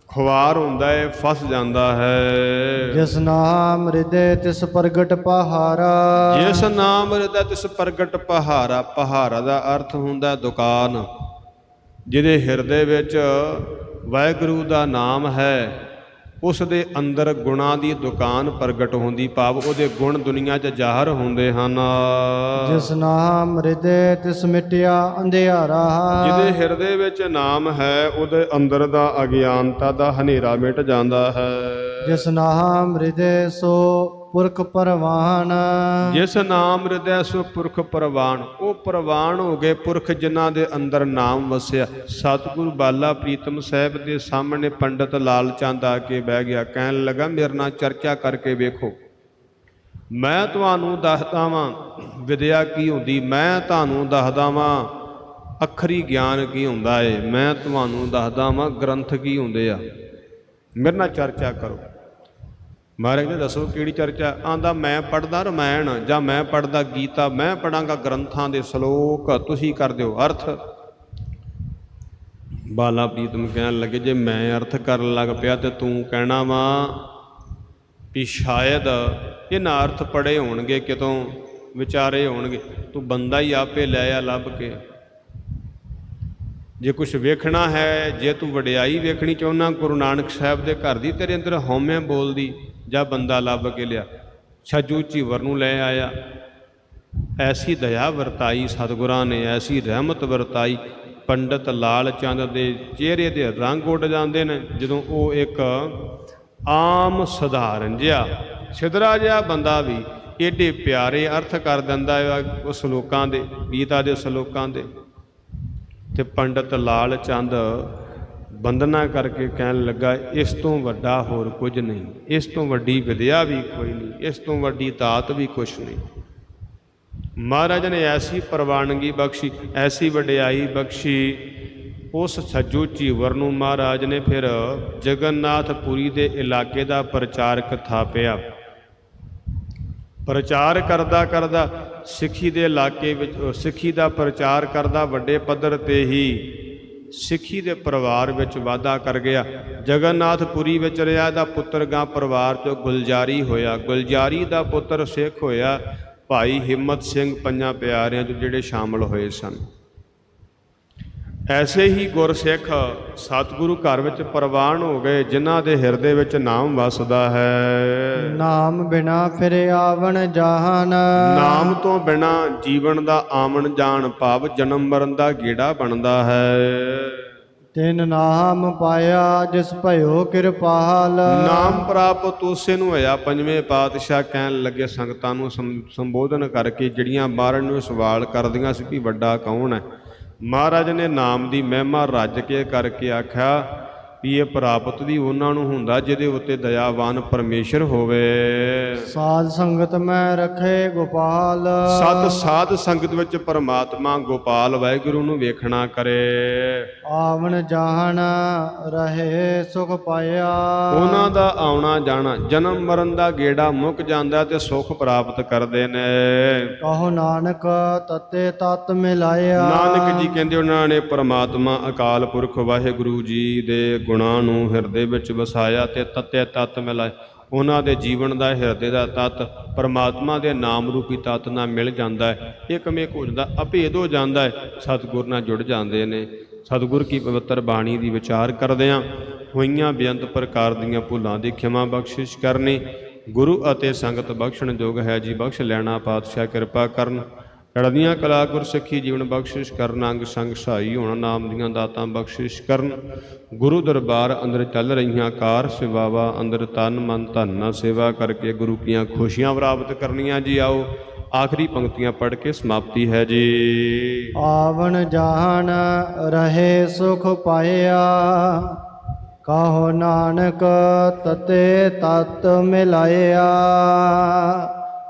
A: ਖੁਆਰ ਹੁੰਦਾ ਹੈ ਫਸ ਜਾਂਦਾ ਹੈ।
B: ਜਿਸ ਨਾਮ ਹਿਰਦੇ ਤਿਸ ਪ੍ਰਗਟ ਪਹਾਰਾ।
A: ਜਿਸ ਨਾਮ ਹਿਰਦਾ ਤਿਸ ਪ੍ਰਗਟ ਪਹਾਰਾ ਪਹਾਰਾ ਦਾ ਅਰਥ ਹੁੰਦਾ ਦੁਕਾਨ ਜਿਹਦੇ ਹਿਰਦੇ ਵਿੱਚ ਵਾਹਿਗੁਰੂ ਦਾ ਨਾਮ ਹੈ। ਉਸ ਦੇ ਅੰਦਰ ਗੁਣਾਂ ਦੀ ਦੁਕਾਨ ਪ੍ਰਗਟ ਹੁੰਦੀ ਭਾਵ ਉਹਦੇ ਗੁਣ ਦੁਨੀਆ 'ਚ ਜ਼ਾਹਰ ਹੁੰਦੇ ਹਨ।
B: ਜਿਸ ਨਾਮ ਹਿਰਦੇ ਤਿਸ ਮਿਟਿਆ ਅੰਧਿਆਰਾ।
A: ਜਿਹਦੇ ਹਿਰਦੇ ਵਿੱਚ ਨਾਮ ਹੈ ਉਹਦੇ ਅੰਦਰ ਦਾ ਅਗਿਆਨਤਾ ਦਾ ਹਨੇਰਾ ਮਿਟ ਜਾਂਦਾ ਹੈ।
B: ਜਿਸ ਨਾਮ ਹਿਰਦੇ ਸੋ ਪੁਰਖ ਪਰਵਾਨ।
A: ਜਿਸ ਨਾਮ ਹਿਰਦੈ ਸੋ ਪੁਰਖ ਪ੍ਰਵਾਨ। ਉਹ ਪ੍ਰਵਾਨ ਹੋ ਗਏ ਪੁਰਖ ਜਿਨ੍ਹਾਂ ਦੇ ਅੰਦਰ ਨਾਮ ਵਸਿਆ। ਸਤਿਗੁਰੂ ਬਾਲਾ ਪ੍ਰੀਤਮ ਸਾਹਿਬ ਦੇ ਸਾਹਮਣੇ ਪੰਡਤ ਲਾਲ ਚੰਦ ਆ ਕੇ ਬਹਿ ਗਿਆ। ਕਹਿਣ ਲੱਗਾ, ਮੇਰੇ ਨਾਲ ਚਰਚਾ ਕਰਕੇ ਵੇਖੋ। ਮੈਂ ਤੁਹਾਨੂੰ ਦੱਸਦਾ ਵਾਂ, ਵਿਦਿਆ ਕੀ ਹੁੰਦੀ? ਮੈਂ ਤੁਹਾਨੂੰ ਦੱਸਦਾ ਵਾਂ, ਅਖਰੀ ਗਿਆਨ ਕੀ ਹੁੰਦਾ ਏ? ਮੈਂ ਤੁਹਾਨੂੰ ਦੱਸਦਾ ਵਾਂ, ਗ੍ਰੰਥ ਕੀ ਹੁੰਦੇ ਆ? ਮੇਰੇ ਨਾਲ ਚਰਚਾ ਕਰੋ। ਮਹਾਰਾਜ ਨੇ ਦੱਸੋ ਕਿਹੜੀ ਚਰਚਾ? ਆਂਦਾ, ਮੈਂ ਪੜਦਾ ਰਮਾਇਣ ਜਾਂ ਮੈਂ ਪੜਦਾ ਗੀਤਾ? ਮੈਂ ਪੜਾਂਗਾ ਗ੍ਰੰਥਾਂ ਦੇ ਸ਼ਲੋਕ। ਤੁਸੀਂ ਕਰ ਦਿਓ ਅਰਥ। ਬਾਲਾ ਪ੍ਰੀਤਮ ਕਹਿਣ ਲੱਗੇ, ਜੇ ਮੈਂ ਅਰਥ ਕਰਨ ਲੱਗ ਪਿਆ ਤੇ ਤੂੰ ਕਹਿਣਾ ਵਾ ਵੀ ਸ਼ਾਇਦ ਇਹ ਨਾ ਅਰਥ ਪੜੇ ਹੋਣਗੇ, ਕਿਤੋਂ ਵਿਚਾਰੇ ਹੋਣਗੇ। ਤੂੰ ਬੰਦਾ ਹੀ ਆਪੇ ਲੈ ਆ ਲੱਭ ਕੇ। ਜੇ ਕੁਝ ਵੇਖਣਾ ਹੈ, ਜੇ ਤੂੰ ਵਡਿਆਈ ਵੇਖਣੀ ਚਾਹੁੰਨਾ, ਗੁਰੂ ਨਾਨਕ ਸਾਹਿਬ ਦੇ ਘਰ ਦੀ, ਤੇਰੇ ਅੰਦਰ ਹਉਮੈ ਬੋਲਦੀ। ਜਾਂ ਬੰਦਾ ਲੱਭ ਕੇ ਲਿਆ। ਛੱਜੂ ਚੀਵਰ ਨੂੰ ਲੈ ਆਇਆ। ਐਸੀ ਦਇਆ ਵਰਤਾਈ ਸਤਿਗੁਰਾਂ ਨੇ, ਐਸੀ ਰਹਿਮਤ ਵਰਤਾਈ। ਪੰਡਤ ਲਾਲ ਚੰਦ ਦੇ ਚਿਹਰੇ ਦੇ ਰੰਗ ਉੱਡ ਜਾਂਦੇ ਨੇ, ਜਦੋਂ ਉਹ ਇੱਕ ਆਮ ਸਧਾਰਨ ਜਿਹਾ ਸਿਧਰਾ ਜਿਹਾ ਬੰਦਾ ਵੀ ਏਡੇ ਪਿਆਰੇ ਅਰਥ ਕਰ ਦਿੰਦਾ ਹੈ ਉਹ ਸ਼ਲੋਕਾਂ ਦੇ, ਗੀਤਾ ਦੇ ਸ਼ਲੋਕਾਂ ਦੇ। ਤੇ ਪੰਡਤ ਲਾਲ ਚੰਦ ਬੰਦਨਾ ਕਰਕੇ ਕਹਿਣ ਲੱਗਾ, ਇਸ ਤੋਂ ਵੱਡਾ ਹੋਰ ਕੁਝ ਨਹੀਂ। ਇਸ ਤੋਂ ਵੱਡੀ ਵਿਦਿਆ ਵੀ ਕੋਈ ਨਹੀਂ, ਇਸ ਤੋਂ ਵੱਡੀ ਤਾਤ ਵੀ ਕੁਛ ਨਹੀਂ। ਮਹਾਰਾਜ ਨੇ ਐਸੀ ਪ੍ਰਵਾਨਗੀ ਬਖਸ਼ੀ, ਐਸੀ ਵਡਿਆਈ ਬਖਸ਼ੀ, ਉਸ ਸੱਜੂ ਚੀਵਰ ਨੂੰ ਮਹਾਰਾਜ ਨੇ ਫਿਰ ਜਗਨਨਾਥਪੁਰੀ ਦੇ ਇਲਾਕੇ ਦਾ ਪ੍ਰਚਾਰਕ ਥਾਪਿਆ। ਪ੍ਰਚਾਰ ਕਰਦਾ ਕਰਦਾ ਸਿੱਖੀ ਦੇ ਇਲਾਕੇ ਵਿੱਚ, ਸਿੱਖੀ ਦਾ ਪ੍ਰਚਾਰ ਕਰਦਾ ਵੱਡੇ ਪੱਧਰ ਤੇ ਹੀ ਸਿੱਖੀ ਦੇ ਪਰਿਵਾਰ ਵਿੱਚ ਵਾਧਾ ਕਰ ਗਿਆ। ਜਗਨਨਾਥਪੁਰੀ ਵਿੱਚ ਰਿਹਾ ਦਾ ਪੁੱਤਰ ਗਾਂ ਪਰਿਵਾਰ ਚੋਂ ਗੁਲਜਾਰੀ ਹੋਇਆ। ਗੁਲਜਾਰੀ ਦਾ ਪੁੱਤਰ ਸਿੱਖ ਹੋਇਆ। ਭਾਈ ਹਿੰਮਤ ਸਿੰਘ ਪੰਜਾਂ ਪਿਆਰਿਆਂ 'ਚ ਜਿਹੜੇ ਸ਼ਾਮਲ ਹੋਏ ਸਨ। ਐਸੇ ਹੀ ਗੁਰਸਿੱਖ ਸਤਿਗੁਰੂ ਘਰ ਵਿੱਚ ਪ੍ਰਵਾਨ ਹੋ ਗਏ ਜਿਨ੍ਹਾਂ ਦੇ ਹਿਰਦੇ ਵਿੱਚ ਨਾਮ ਵਸਦਾ ਹੈ।
B: ਨਾਮ ਬਿਨਾ ਫਿਰ ਆਵਣ ਜਹਾਨ।
A: ਨਾਮ ਤੋਂ ਬਿਨਾ ਜੀਵਨ ਦਾ ਆਮਣ ਜਾਣ ਭਾਵ ਜਨਮ ਮਰਨ ਦਾ ਗੇੜਾ ਬਣਦਾ ਹੈ।
B: ਤਿਨ ਨਾਮ ਪਾਇਆ ਜਿਸ ਭਇਓ ਕਿਰਪਾਲ।
A: ਨਾਮ ਪ੍ਰਾਪਤ ਉਸੇ ਨੂੰ ਹੋਇਆ ਪੰਜਵੇਂ ਪਾਤਸ਼ਾਹ ਕਹਿਣ ਲੱਗੇ ਸੰਗਤਾਂ ਨੂੰ ਸੰਬੋਧਨ ਕਰਕੇ ਜਿਹੜੀਆਂ ਮਾਰਨ ਨੂੰ ਸਵਾਲ ਕਰਦੀਆਂ ਸੀ ਵੀ ਵੱਡਾ ਕੌਣ ਹੈ। ਮਹਾਰਾਜ ਨੇ ਨਾਮ ਦੀ ਮਹਿਮਾ ਰੱਜ ਕੇ ਕਰਕੇ ਆਖਿਆ ਵੀ ਇਹ ਪ੍ਰਾਪਤ ਵੀ ਉਹਨਾਂ ਨੂੰ ਹੁੰਦਾ ਜਿਹਦੇ ਉੱਤੇ ਦਇਆਵਾਨ ਪਰਮੇਸ਼ਰ ਹੋਵੇ।
B: ਸਾਧ ਸੰਗਤ ਮੈਂ ਰਖੇ ਗੋਪਾਲ।
A: ਸਤ ਸਾਧ ਸੰਗਤ ਵਿੱਚ ਪਰਮਾਤਮਾ ਗੋਪਾਲ ਵਾਹਿਗੁਰੂ ਨੂੰ ਵੇਖਣਾ ਕਰੇ।
B: ਆਵਣ ਜਹਾਨ ਰਹੇ ਸੁਖ ਪਾਇਆ।
A: ਉਹਨਾਂ ਦਾ ਆਉਣਾ ਜਾਣਾ ਜਨਮ ਮਰਨ ਦਾ ਗੇੜਾ ਮੁੱਕ ਜਾਂਦਾ ਤੇ ਸੁਖ ਪ੍ਰਾਪਤ ਕਰਦੇ ਨੇ।
B: ਕਹੋ ਨਾਨਕ ਤਤੇ ਤਤ ਮਿਲਾਇਆ।
A: ਨਾਨਕ ਜੀ ਕਹਿੰਦੇ ਉਹਨਾਂ ਨੇ ਪਰਮਾਤਮਾ ਅਕਾਲ ਪੁਰਖ ਵਾਹਿਗੁਰੂ ਜੀ ਦੇ ਗੁਣਾਂ ਨੂੰ ਹਿਰਦੇ ਵਿੱਚ ਵਸਾਇਆ ਤੇ ਤਤੇ ਤਤ ਮਿਲਾਏ। ਉਹਨਾਂ ਦੇ ਜੀਵਨ ਦਾ ਹਿਰਦੇ ਦਾ ਤਤ ਪਰਮਾਤਮਾ ਦੇ ਨਾਮ ਰੂਪੀ ਤਤ ਨਾਲ ਮਿਲ ਜਾਂਦਾ ਹੈ। ਇੱਕਮੇਕ ਹੋ ਜਾਂਦਾ ਅਭੇਦ ਹੋ ਜਾਂਦਾ ਹੈ। ਸਤਿਗੁਰ ਨਾਲ ਜੁੜ ਜਾਂਦੇ ਨੇ। ਸਤਿਗੁਰ ਕੀ ਪਵਿੱਤਰ ਬਾਣੀ ਦੀ ਵਿਚਾਰ ਕਰਦਿਆਂ ਹੋਈਆਂ ਬੇਅੰਤ ਪ੍ਰਕਾਰ ਦੀਆਂ ਭੁੱਲਾਂ ਦੀ ਖਿਮਾ ਬਖਸ਼ਿਸ਼ ਕਰਨੀ। ਗੁਰੂ ਅਤੇ ਸੰਗਤ ਬਖਸ਼ਣ ਯੋਗ ਹੈ ਜੀ। ਬਖਸ਼ ਲੈਣਾ ਪਾਤਸ਼ਾਹ ਕਿਰਪਾ ਕਰਨ। ਰੜਦੀਆਂ ਕਲਾ ਗੁਰਸਿੱਖੀ ਜੀਵਨ ਬਖਸ਼ਿਸ਼ ਕਰਨ ਅੰਗ ਸੰਗ ਸਹਾਈ ਹੋਣਾ, ਨਾਮ ਦੀਆਂ ਦਾਤਾਂ ਬਖਸ਼ਿਸ਼ ਕਰਨ। ਗੁਰੂ ਦਰਬਾਰ ਅੰਦਰ ਚੱਲ ਰਹੀਆਂ ਕਾਰ ਸੇਵਾਵਾਂ, ਅੰਦਰ ਤਨ ਮਨ ਧਨ ਨਾਲ ਸੇਵਾ ਕਰਕੇ ਗੁਰੂ ਕੀਆਂ ਖੁਸ਼ੀਆਂ ਪ੍ਰਾਪਤ ਕਰਨੀਆਂ ਜੀ ਆਓ। ਆਖਰੀ ਪੰਕਤੀਆਂ ਪੜ੍ਹ ਕੇ ਸਮਾਪਤੀ ਹੈ ਜੀ।
B: ਆਵਣ ਜਾਣ ਰਹੇ ਸੁਖ ਪਾਇਆ, ਕਹੋ ਨਾਨਕ ਤਤੇ ਤਤ ਮਿਲਾਇਆ।